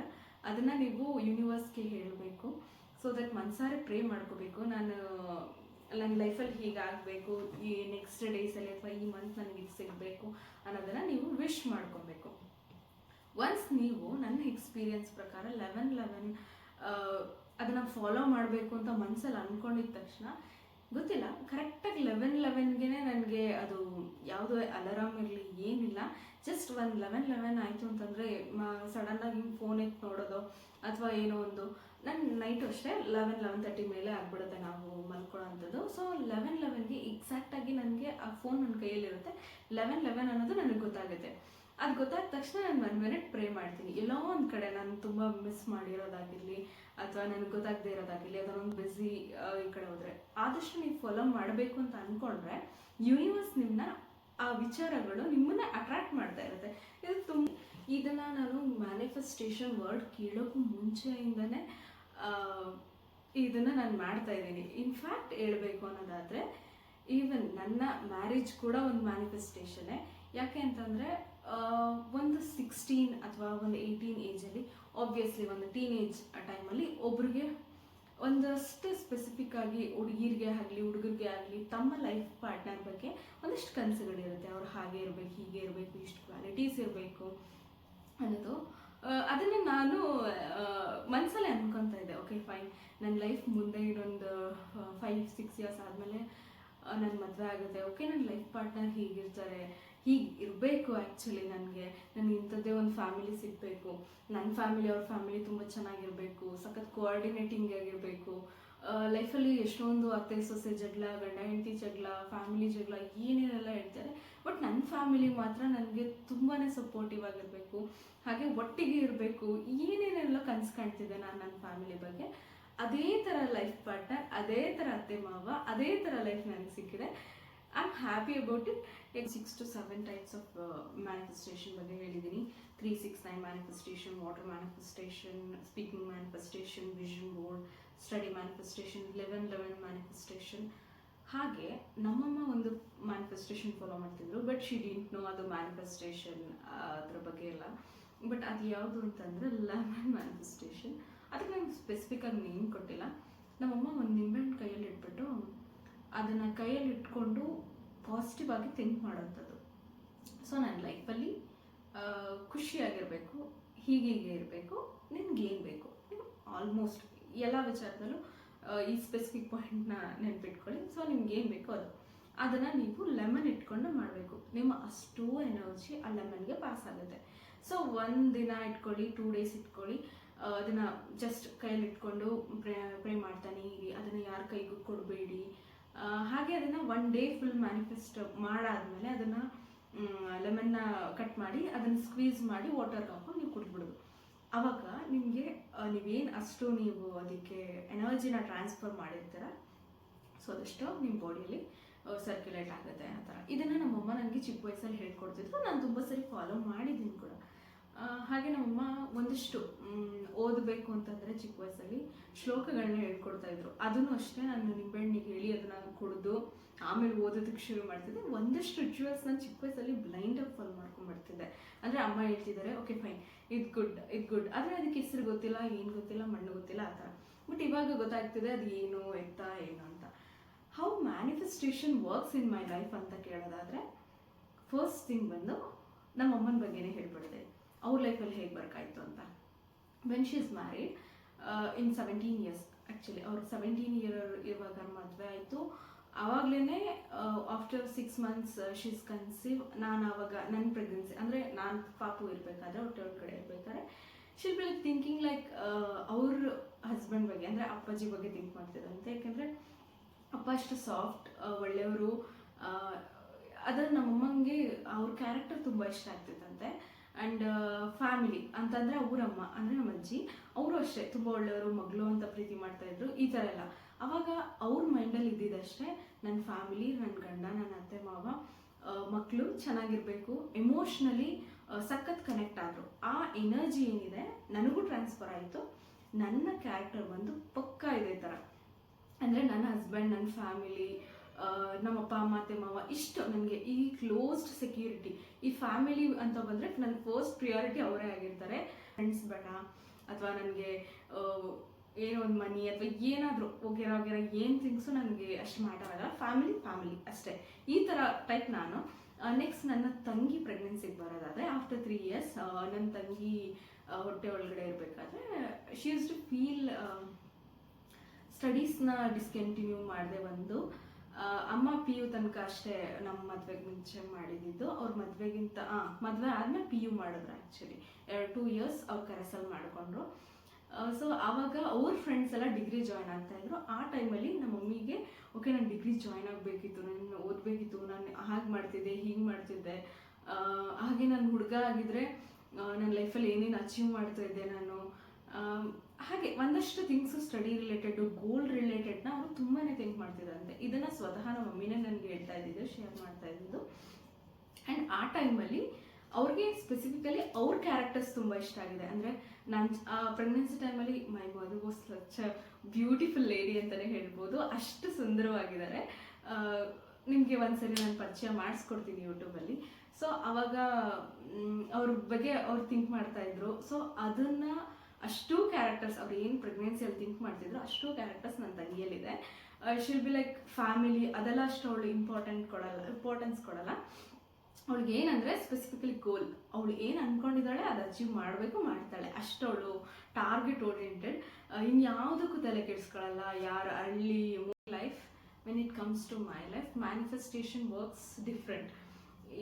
ಅದನ್ನು ನೀವು ಯೂನಿವರ್ಸ್ಗೆ ಹೇಳಬೇಕು. ಸೊ ದಟ್ ಮನ್ಸಾರೆ ಪ್ರೇ ಮಾಡ್ಕೋಬೇಕು. ನಾನು ನನ್ನ ಲೈಫಲ್ಲಿ ಹೀಗಾಗಬೇಕು ಈ ನೆಕ್ಸ್ಟ್ ಡೇಸಲ್ಲಿ ಅಥವಾ ಈ ಮಂತ್ ನನಗೆ ಇದು ಸಿಗಬೇಕು ಅನ್ನೋದನ್ನು ನೀವು ವಿಶ್ ಮಾಡ್ಕೊಬೇಕು. ಒನ್ಸ್ ನೀವು ನನ್ನ ಎಕ್ಸ್ಪೀರಿಯನ್ಸ್ ಪ್ರಕಾರ ಲೆವೆನ್ ಲೆವೆನ್ ಅದನ್ನು ಫಾಲೋ ಮಾಡಬೇಕು ಅಂತ ಮನಸ್ಸಲ್ಲಿ ಅಂದ್ಕೊಂಡಿದ ತಕ್ಷಣ ಗೊತ್ತಿಲ್ಲ ಕರೆಕ್ಟಾಗಿ ಲೆವೆನ್ ಲೆವೆನ್ಗೆ ನನಗೆ ಅದು ಯಾವುದೋ ಅಲಾರಾಮ್ ಇರಲಿ, ಏನಿಲ್ಲ. ಜಸ್ಟ್ ಒಂದು ಲೆವೆನ್ ಲೆವೆನ್ ಆಯಿತು ಅಂತಂದರೆ ಸಡನ್ನಾಗಿ ಫೋನ್ ಎತ್ತು ನೋಡೋದು ಅಥವಾ ಏನೋ ಒಂದು ನನ್ನ ನೈಟು ಅಷ್ಟೇ ಲೆವೆನ್ ಲೆವೆನ್ ತರ್ಟಿ ಮೇಲೆ ಆಗ್ಬಿಡುತ್ತೆ ನಾವು ಮಲ್ಕೊಳ್ಳೋಂಥದ್ದು. ಸೊ ಲೆವೆನ್ ಲೆವೆನ್ಗೆ ಎಕ್ಸಾಕ್ಟಾಗಿ ನನಗೆ ಆ ಫೋನ್ ನನ್ನ ಕೈಯಲ್ಲಿರುತ್ತೆ. ಲೆವೆನ್ ಲೆವೆನ್ ಅನ್ನೋದು ನನಗೆ ಗೊತ್ತಾಗುತ್ತೆ. ಅದು ಗೊತ್ತಾದ ತಕ್ಷಣ ನಾನು ಒನ್ ಮಿನಿಟ್ ಪ್ರೇ ಮಾಡ್ತೀನಿ. ಎಲ್ಲೋ ಒಂದು ಕಡೆ ನಾನು ತುಂಬ ಮಿಸ್ ಮಾಡಿರೋದಾಗಿರಲಿ ಅಥವಾ ನನಗೆ ಗೊತ್ತಾಗದೇ ಇರೋದಾಗಿರಲಿ ಅದನ್ನೊಂದು ಬ್ಯುಸಿ ಈ ಕಡೆ ಹೋದರೆ. ಆದಷ್ಟು ನೀವು ಫಾಲೋ ಮಾಡಬೇಕು ಅಂತ ಅಂದ್ಕೊಂಡ್ರೆ ಯೂನಿವರ್ಸ್ ನಿಮ್ಮನ್ನ ಆ ವಿಚಾರಗಳು ನಿಮ್ಮನ್ನ ಅಟ್ರಾಕ್ಟ್ ಮಾಡ್ತಾ ಇರುತ್ತೆ. ಇದು ತುಂಬ ಇದನ್ನು ನಾನು ಮ್ಯಾನಿಫೆಸ್ಟೇಷನ್ ವರ್ಡ್ ಕೇಳೋಕ್ಕೂ ಮುಂಚೆಯಿಂದನೇ ಇದನ್ನು ನಾನು ಮಾಡ್ತಾ ಇದ್ದೀನಿ. ಇನ್ಫ್ಯಾಕ್ಟ್ ಹೇಳಬೇಕು ಅನ್ನೋದಾದರೆ ಈವನ್ ನನ್ನ ಮ್ಯಾರೇಜ್ ಕೂಡ ಒಂದು ಮ್ಯಾನಿಫೆಸ್ಟೇಷನ್ನೇ ಯಾಕೆ ಅಂತಂದರೆ ಒಂದು ಸಿಕ್ಸ್ಟೀನ್ ಅಥವಾ ಒಂದು ಏಯ್ಟೀನ್ ಏಜಲ್ಲಿ ಆಬ್ವಿಯಸ್ಲಿ ಒಂದು ಟೀನ್ ಏಜ್ ಟೈಮಲ್ಲಿ ಒಬ್ರಿಗೆ ಒಂದಷ್ಟು ಸ್ಪೆಸಿಫಿಕ್ ಆಗಿ ಹುಡುಗಿರಿಗೆ ಆಗಲಿ, ಹುಡುಗರಿಗೆ ಆಗಲಿ, ತಮ್ಮ ಲೈಫ್ ಪಾರ್ಟ್ನರ್ ಬಗ್ಗೆ ಒಂದಷ್ಟು ಕನಸುಗಳಿರುತ್ತೆ ಅವ್ರು ಹಾಗೆ ಇರಬೇಕು, ಹೀಗೆ ಇರಬೇಕು, ಇಷ್ಟು ಕ್ವಾಲಿಟೀಸ್ ಇರಬೇಕು ಅನ್ನೋದು. ಅದನ್ನು ನಾನು ಮನಸ್ಸಲ್ಲಿ ಅನ್ಕೊತಾ ಇದ್ದೆ. ಓಕೆ ಫೈನ್ ನನ್ನ ಲೈಫ್ ಮುಂದೆ ಇನ್ನೊಂದು ಫೈವ್ ಸಿಕ್ಸ್ ಇಯರ್ಸ್ ಆದಮೇಲೆ ನನ್ನ ಮದುವೆ ಆಗುತ್ತೆ. ಓಕೆ ನನ್ನ ಲೈಫ್ ಪಾರ್ಟ್ನರ್ ಹೀಗಿರ್ತಾರೆ. ಹೀಗೆ ಇರಬೇಕು ಆ್ಯಕ್ಚುಲಿ ನನಗೆ. ನನಗೆ ಇಂಥದ್ದೇ ಒಂದು ಫ್ಯಾಮಿಲಿ ಸಿಗಬೇಕು. ನನ್ನ ಫ್ಯಾಮಿಲಿ ಅವ್ರ ಫ್ಯಾಮಿಲಿ ತುಂಬ ಚೆನ್ನಾಗಿರಬೇಕು. ಸಖತ್ ಕೋಆರ್ಡಿನೇಟಿಂಗ್ ಆಗಿರಬೇಕು. ಲೈಫಲ್ಲಿ ಎಷ್ಟೊಂದು ಅತ್ತೆ, ಸೊಸೆ ಜಗಳ, ಗಂಡ, ಹೆಂಡತಿ ಜಗಳ ಫ್ಯಾಮಿಲಿ ಜಗಳ ಏನೇನೆಲ್ಲ ಹೇಳ್ತಾರೆ. ಬಟ್ ನನ್ನ ಫ್ಯಾಮಿಲಿ ಮಾತ್ರ ನನಗೆ ತುಂಬಾ ಸಪೋರ್ಟಿವ್ ಆಗಿರಬೇಕು. ಹಾಗೆ ಒಟ್ಟಿಗೆ ಇರಬೇಕು. ಏನೇನೆಲ್ಲ ಕನಸು ಕಾಣ್ತಿದ್ದೆ ನಾನು ನನ್ನ ಫ್ಯಾಮಿಲಿ ಬಗ್ಗೆ. ಅದೇ ಥರ ಲೈಫ್ ಪಾರ್ಟ್ನರ್ ಅದೇ ಥರ ಅತ್ತೆ ಮಾವ, ಅದೇ ಥರ ಲೈಫ್ ನನಗೆ ಸಿಕ್ಕಿದೆ. I am happy about it ಈಗ six to seven types of manifestation ಬಗ್ಗೆ ಹೇಳಿದ್ದೀನಿ three six nine manifestation water manifestation speaking manifestation vision board study manifestation eleven eleven manifestation ಹಾಗೆ ನಮ್ಮಮ್ಮ ಒಂದು ಮ್ಯಾನಿಫೆಸ್ಟೇಷನ್ ಫಾಲೋ ಮಾಡ್ತಿದ್ರು ಬಟ್ ಶಿ ಡಿಂಟ್ ನೋ ಅದು manifestation ಅದ್ರ ಬಗ್ಗೆ ಎಲ್ಲ. ಬಟ್ ಅದು ಯಾವುದು ಅಂತಂದರೆ ಲೆಮನ್ ಮ್ಯಾನಿಫೆಸ್ಟೇಷನ್ ಅದಕ್ಕೆ ನಂಗೆ ಸ್ಪೆಸಿಫಿಕಾಗಿ ನೇಮ್ ಕೊಟ್ಟಿಲ್ಲ. ನಮ್ಮಮ್ಮ ಒಂದು ನಿಂಬೆಹಣ್ಣು ಕೈಯಲ್ಲಿ ಇಟ್ಬಿಟ್ಟು ಅದನ್ನು ಕೈಯಲ್ಲಿ ಇಟ್ಕೊಂಡು ಪಾಸಿಟಿವ್ ಆಗಿ ಥಿಂಕ್ ಮಾಡೋಂಥದ್ದು ಸೊ ನನ್ನ ಲೈಫಲ್ಲಿ ಖುಷಿಯಾಗಿರಬೇಕು, ಹೀಗೆ ಹೀಗೆ ಇರಬೇಕು, ನಿಮ್ಗೆ ಏನು ಬೇಕು? ಆಲ್ಮೋಸ್ಟ್ ಎಲ್ಲ ವಿಚಾರದಲ್ಲೂ ಈ ಸ್ಪೆಸಿಫಿಕ್ ಪಾಯಿಂಟ್ನ ನೆನ್ಪಿಟ್ಕೊಳ್ಳಿ. ಸೊ ನಿಮ್ಗೆ ಏನು ಬೇಕೋ ಅದು. ಅದನ್ನು ನೀವು ಲೆಮನ್ ಇಟ್ಕೊಂಡು ಮಾಡಬೇಕು. ನಿಮ್ಮ ಅಷ್ಟು ಎನರ್ಜಿ ಆ ಲೆಮನ್ಗೆ ಪಾಸ್ ಆಗುತ್ತೆ. ಸೊ ಒಂದು ದಿನ ಇಟ್ಕೊಳ್ಳಿ ಟೂ ಡೇಸ್ ಇಟ್ಕೊಳ್ಳಿ. ಅದನ್ನ ಜಸ್ಟ್ ಕೈಯಲ್ಲಿ ಇಟ್ಕೊಂಡು, ಪ್ರೇ ಪ್ರೇ ಮಾಡ್ತಾನೆ ಇರಿ. ಅದನ್ನು ಯಾರ ಕೈಗೂ ಕೊಡಬೇಡಿ. ಹಾಗೆ ಅದನ್ನು ಒನ್ ಡೇ ಫುಲ್ ಮ್ಯಾನಿಫೆಸ್ಟ್ ಮಾಡಾದ್ಮೇಲೆ ಅದನ್ನು ಲೆಮನ್ನ ಕಟ್ ಮಾಡಿ, ಅದನ್ನು ಸ್ಕ್ವೀಸ್ ಮಾಡಿ ವಾಟರ್ ಹಾಕೊಂಡು ನೀವು ಕುಡಿದ್ಬಿಡೋದು. ಅವಾಗ ನಿಮಗೆ ನೀವೇನು ಅಷ್ಟು ನೀವು ಅದಕ್ಕೆ ಎನರ್ಜಿನ ಟ್ರಾನ್ಸ್ಫರ್ ಮಾಡಿರ್ತೀರ ಸೊ ಅದಷ್ಟು ನಿಮ್ಮ ಬಾಡಿಯಲ್ಲಿ ಸರ್ಕ್ಯುಲೇಟ್ ಆಗುತ್ತೆ ಆ ಥರ. ಇದನ್ನು ನಮ್ಮಮ್ಮ ನನಗೆ ಚಿಕ್ಕ ವಯಸ್ಸಲ್ಲಿ ಹೇಳ್ಕೊಡ್ತಿದ್ರು. ನಾನು ತುಂಬ ಸರಿ ಫಾಲೋ ಮಾಡಿದ್ದೀನಿ ಕೂಡ. ಹಾಗೆ ನಮ್ಮಮ್ಮ ಒಂದಿಷ್ಟು ಓದಬೇಕು ಅಂತಂದರೆ ಚಿಕ್ಕ ವಯಸ್ಸಲ್ಲಿ ಶ್ಲೋಕಗಳನ್ನ ಹೇಳ್ಕೊಡ್ತಾ ಇದ್ರು. ಅದನ್ನು ಅಷ್ಟೇ ನಾನು ನಿಂಬೆಹಣ್ಣಿಗೆ ಹೇಳಿ ಅದನ್ನು ಕುಡಿದು ಆಮೇಲೆ ಓದೋದಕ್ಕೆ ಶುರು ಮಾಡ್ತಿದ್ದೆ. ಒಂದಷ್ಟು ರಿಚುವಲ್ಸ್ ನಾನು ಚಿಕ್ಕ ವಯಸ್ಸಲ್ಲಿ ಬ್ಲೈಂಡಾಗಿ ಫಾಲೋ ಮಾಡ್ಕೊಂಡ್ಬಿಡ್ತಿದ್ದೆ ಅಂದರೆ ಅಮ್ಮ ಹೇಳ್ತಿದ್ದಾರೆ ಓಕೆ ಫೈನ್ ಇದು ಗುಡ್ ಇದು ಗುಡ್ ಆದರೆ ಅದಕ್ಕೆ ಹೆಸರು ಗೊತ್ತಿಲ್ಲ, ಏನು ಗೊತ್ತಿಲ್ಲ, ಮಣ್ಣು ಗೊತ್ತಿಲ್ಲ, ಆ ಥರ. ಬಟ್ ಇವಾಗ ಗೊತ್ತಾಗ್ತಿದೆ ಅದು ಏನು, ಎತ್ತ, ಏನು ಅಂತ. How manifestation works in my life ಅಂತ ಕೇಳೋದಾದರೆ ಫಸ್ಟ್ ಥಿಂಗ್ ಬಂದು ನಮ್ಮ ಅಮ್ಮನ ಬಗ್ಗೆನೇ ಹೇಳ್ಬಿಡಿದೆ ಅವ್ರ ಲೈಫಲ್ಲಿ ಹೇಗೆ ವರ್ಕ್ ಆಯಿತು ಅಂತ when she is married in seventeen years actually ಅವ್ರಿಗೆ ಸೆವೆಂಟೀನ್ ಇಯರ್ ಇರುವಾಗ ಮದುವೆ ಆಯಿತು. ಆವಾಗಲೇ after six months she's conceive ನಾನು ಆವಾಗ ನನ್ನ ಪ್ರೆಗ್ನೆನ್ಸಿ ಅಂದರೆ ನಾನು ಪಾಪು ಇರಬೇಕಾದ್ರೆ ಹೊಟ್ಟೆ ಕಡೆ ಇರಬೇಕಾದ್ರೆ ಶಿಲ್ ಬಿ ಥಿಂಕಿಂಗ್ ಲೈಕ್ ಅವ್ರ ಹಸ್ಬೆಂಡ್ ಬಗ್ಗೆ, ಅಂದರೆ ಅಪ್ಪಾಜಿ ಬಗ್ಗೆ ಥಿಂಕ್ ಮಾಡ್ತಿದ್ದಂತೆ ಯಾಕೆಂದರೆ, ಅಪ್ಪ ಅಷ್ಟು ಸಾಫ್ಟ್ ಒಳ್ಳೆಯವರು ಅದರ ನಮ್ಮಮ್ಮಂಗೆ, ಅವ್ರ ಕ್ಯಾರೆಕ್ಟರ್ ತುಂಬ ಇಷ್ಟ ಆಗ್ತಿತ್ತಂತೆ. ಆ್ಯಂಡ್ ಫ್ಯಾಮಿಲಿ ಅಂತಂದರೆ ಅವರಮ್ಮ ಅಂದರೆ ನಮ್ಮ ಅಜ್ಜಿ. ಅವರು ಅಷ್ಟೇ, ತುಂಬ ಒಳ್ಳೆಯವರು, ಮಗಳು ಅಂತ ಪ್ರೀತಿ ಮಾಡ್ತಾ ಇದ್ರು, ಈ ಥರ ಎಲ್ಲ. ಅವಾಗ ಅವ್ರ ಮೈಂಡಲ್ಲಿ ಇದ್ದಿದ್ದಷ್ಟೇ ನನ್ನ ಫ್ಯಾಮಿಲಿ ನನ್ನ ಗಂಡ ನನ್ನ ಅತ್ತೆ, ಮಾವ ಮಕ್ಕಳು ಚೆನ್ನಾಗಿರಬೇಕು. ಎಮೋಷ್ನಲಿ ಸಖತ್ ಕನೆಕ್ಟ್ ಆದರು. ಆ ಎನರ್ಜಿ ಏನಿದೆ, ನನಗೂ ಟ್ರಾನ್ಸ್ಫರ್ ಆಯಿತು. ನನ್ನ ಕ್ಯಾರೆಕ್ಟರ್ ಬಂದು ಪಕ್ಕ ಇದೆ ಥರ. ಅಂದರೆ ನನ್ನ ಹಸ್ಬೆಂಡ್ ನನ್ನ ಫ್ಯಾಮಿಲಿ ನಮ್ಮ ಅಪ್ಪ ಅಮ್ಮ ಅತ್ತೆ ಮಾವ ಇಷ್ಟು ನನಗೆ ಈ ಕ್ಲೋಸ್ಡ್ ಸೆಕ್ಯೂರಿಟಿ ಈ ಫ್ಯಾಮಿಲಿ ಅಂತ ಬಂದರೆ ನನ್ನ ಫಸ್ಟ್ ಪ್ರಿಯಾರಿಟಿ ಅವರೇ ಆಗಿರ್ತಾರೆ. ಫ್ರೆಂಡ್ಸ್ ಬೇಡ ಅಥವಾ ನನಗೆ ಏನೋ ಒಂದು ಮನಿ ಅಥವಾ ಏನಾದರೂ ಹೋಗಿರೋ ಹೋಗಿರೋ ಏನು ಥಿಂಗ್ಸು ನನಗೆ ಅಷ್ಟು ಆಗಲ್ಲ. ಫ್ಯಾಮಿಲಿ ಫ್ಯಾಮಿಲಿ ಅಷ್ಟೇ. ಈ ಥರ ಟೈಪ್ ನಾನು. ನೆಕ್ಸ್ಟ್ ನನ್ನ ತಂಗಿ ಪ್ರೆಗ್ನೆನ್ಸಿಗೆ ಬರೋದಾದರೆ ಆಫ್ಟರ್ ತ್ರೀ ಇಯರ್ಸ್ ನನ್ನ ತಂಗಿ ಹೊಟ್ಟೆ ಒಳಗಡೆ ಇರಬೇಕಾದ್ರೆ ಶಿ ಇಸ್ ಟು ಫೀಲ್ ಸ್ಟಡೀಸ್ನ ಡಿಸ್ಕಂಟಿನ್ಯೂ ಮಾಡದೆ ಆ, ಅಮ್ಮ ಪಿ ಯು ತನಕ ಅಷ್ಟೇ ನಮ್ಮ ಮದ್ವೆಗೆ ಮುಂಚೆ ಮಾಡಿದ್ದು. ಅವ್ರ ಮದ್ವೆಗಿಂತ ಮದುವೆ ಆದಮೇಲೆ ಪಿ ಯು ಮಾಡಿದ್ರು ಆ್ಯಕ್ಚುಲಿ ಟೂ ಇಯರ್ಸ್ ಅವ್ರು ಕರೆಸಲ್ಲಿ ಮಾಡಿಕೊಂಡ್ರು. ಸೊ ಆವಾಗ ಅವ್ರ ಫ್ರೆಂಡ್ಸ್ ಎಲ್ಲ ಡಿಗ್ರಿ ಜಾಯ್ನ್ ಆಗ್ತಾ ಇದ್ರು. ಆ ಟೈಮಲ್ಲಿ ನಮ್ಮ ಮಮ್ಮಿಗೆ ಓಕೆ ನಾನು ಡಿಗ್ರಿ ಜಾಯ್ನ್ ಆಗಬೇಕಿತ್ತು, ನಾನು ಓದಬೇಕಿತ್ತು, ನಾನು ಹಾಗೆ ಮಾಡ್ತಿದ್ದೆ, ಹೀಗೆ ಮಾಡ್ತಿದ್ದೆ. ಹಾಗೆ ನಾನು ಹುಡುಗ ಆಗಿದ್ರೆ ನನ್ನ ಲೈಫಲ್ಲಿ ಏನೇನು ಅಚೀವ್ ಮಾಡ್ತಾ ಇದ್ದೆ ನಾನು. ಹಾಗೆ ಒಂದಷ್ಟು ಥಿಂಗ್ಸು ಸ್ಟಡಿ ರಿಲೇಟೆಡು ಗೋಲ್ಡ್ ರಿಲೇಟೆಡ್ನ ಅವರು ತುಂಬಾ ಥಿಂಕ್ ಮಾಡ್ತಿದ್ರಂತೆ. ಇದನ್ನು ಸ್ವತಃ ನಮ್ಮ ಮಮ್ಮಿನೇ ನನಗೆ ಹೇಳ್ತಾ ಇದ್ದಿದ್ದು ಶೇರ್ ಮಾಡ್ತಾ ಇದ್ದಿದ್ದು. ಆ್ಯಂಡ್ ಆ ಟೈಮಲ್ಲಿ ಅವ್ರಿಗೆ ಸ್ಪೆಸಿಫಿಕಲಿ ಅವ್ರ ಕ್ಯಾರೆಕ್ಟರ್ಸ್ ತುಂಬ ಇಷ್ಟ ಆಗಿದೆ. ಅಂದರೆ ನಾನು ಪ್ರೆಗ್ನೆನ್ಸಿ ಟೈಮಲ್ಲಿ my body was such beautiful lady ಅಂತಲೇ ಹೇಳ್ಬೋದು. ಅಷ್ಟು ಸುಂದರವಾಗಿದ್ದಾರೆ. ನಿಮಗೆ ಒಂದ್ಸರಿ ನಾನು ಪರಿಚಯ ಮಾಡಿಸ್ಕೊಡ್ತೀನಿ ಯೂಟ್ಯೂಬಲ್ಲಿ ಸೊ ಅವಾಗ ಅವ್ರ ಬಗ್ಗೆ ಅವ್ರು ಥಿಂಕ್ ಮಾಡ್ತಾ ಇದ್ರು. ಸೊ ಅದನ್ನ ಅಷ್ಟು ಕ್ಯಾರೆಕ್ಟರ್ಸ್ ಅವ್ರು ಏನು ಪ್ರೆಗ್ನೆನ್ಸಿಯಲ್ಲಿ ಥಿಂಕ್ ಮಾಡ್ತಿದ್ರು, ಅಷ್ಟು ಕ್ಯಾರೆಕ್ಟರ್ಸ್ ನನ್ನ ತಂಗಿಯಲ್ಲಿದೆ ಶಿಲ್ ಬಿ ಲೈಕ್ ಫ್ಯಾಮಿಲಿ ಅದೆಲ್ಲ ಅಷ್ಟು ಅವಳು ಇಂಪಾರ್ಟೆಂಟ್ ಕೊಡಲ್ಲ ಇಂಪಾರ್ಟೆನ್ಸ್ ಕೊಡಲ್ಲ. ಅವಳಿಗೆ ಏನಂದರೆ ಸ್ಪೆಸಿಫಿಕಲಿ ಗೋಲ್ ಅವಳು ಏನು ಅಂದ್ಕೊಂಡಿದ್ದಾಳೆ ಅದು ಅಚೀವ್ ಮಾಡಬೇಕು, ಮಾಡ್ತಾಳೆ. ಅಷ್ಟು ಅವಳು ಟಾರ್ಗೆಟ್ ಓರಿಯೆಂಟೆಡ್ ಇನ್ಯಾವುದಕ್ಕೂ ತಲೆ ಕೆಡಿಸ್ಕೊಳ್ಳಲ್ಲ ಯಾರ ಹಳ್ಳಿ life when it comes to my life manifestation works different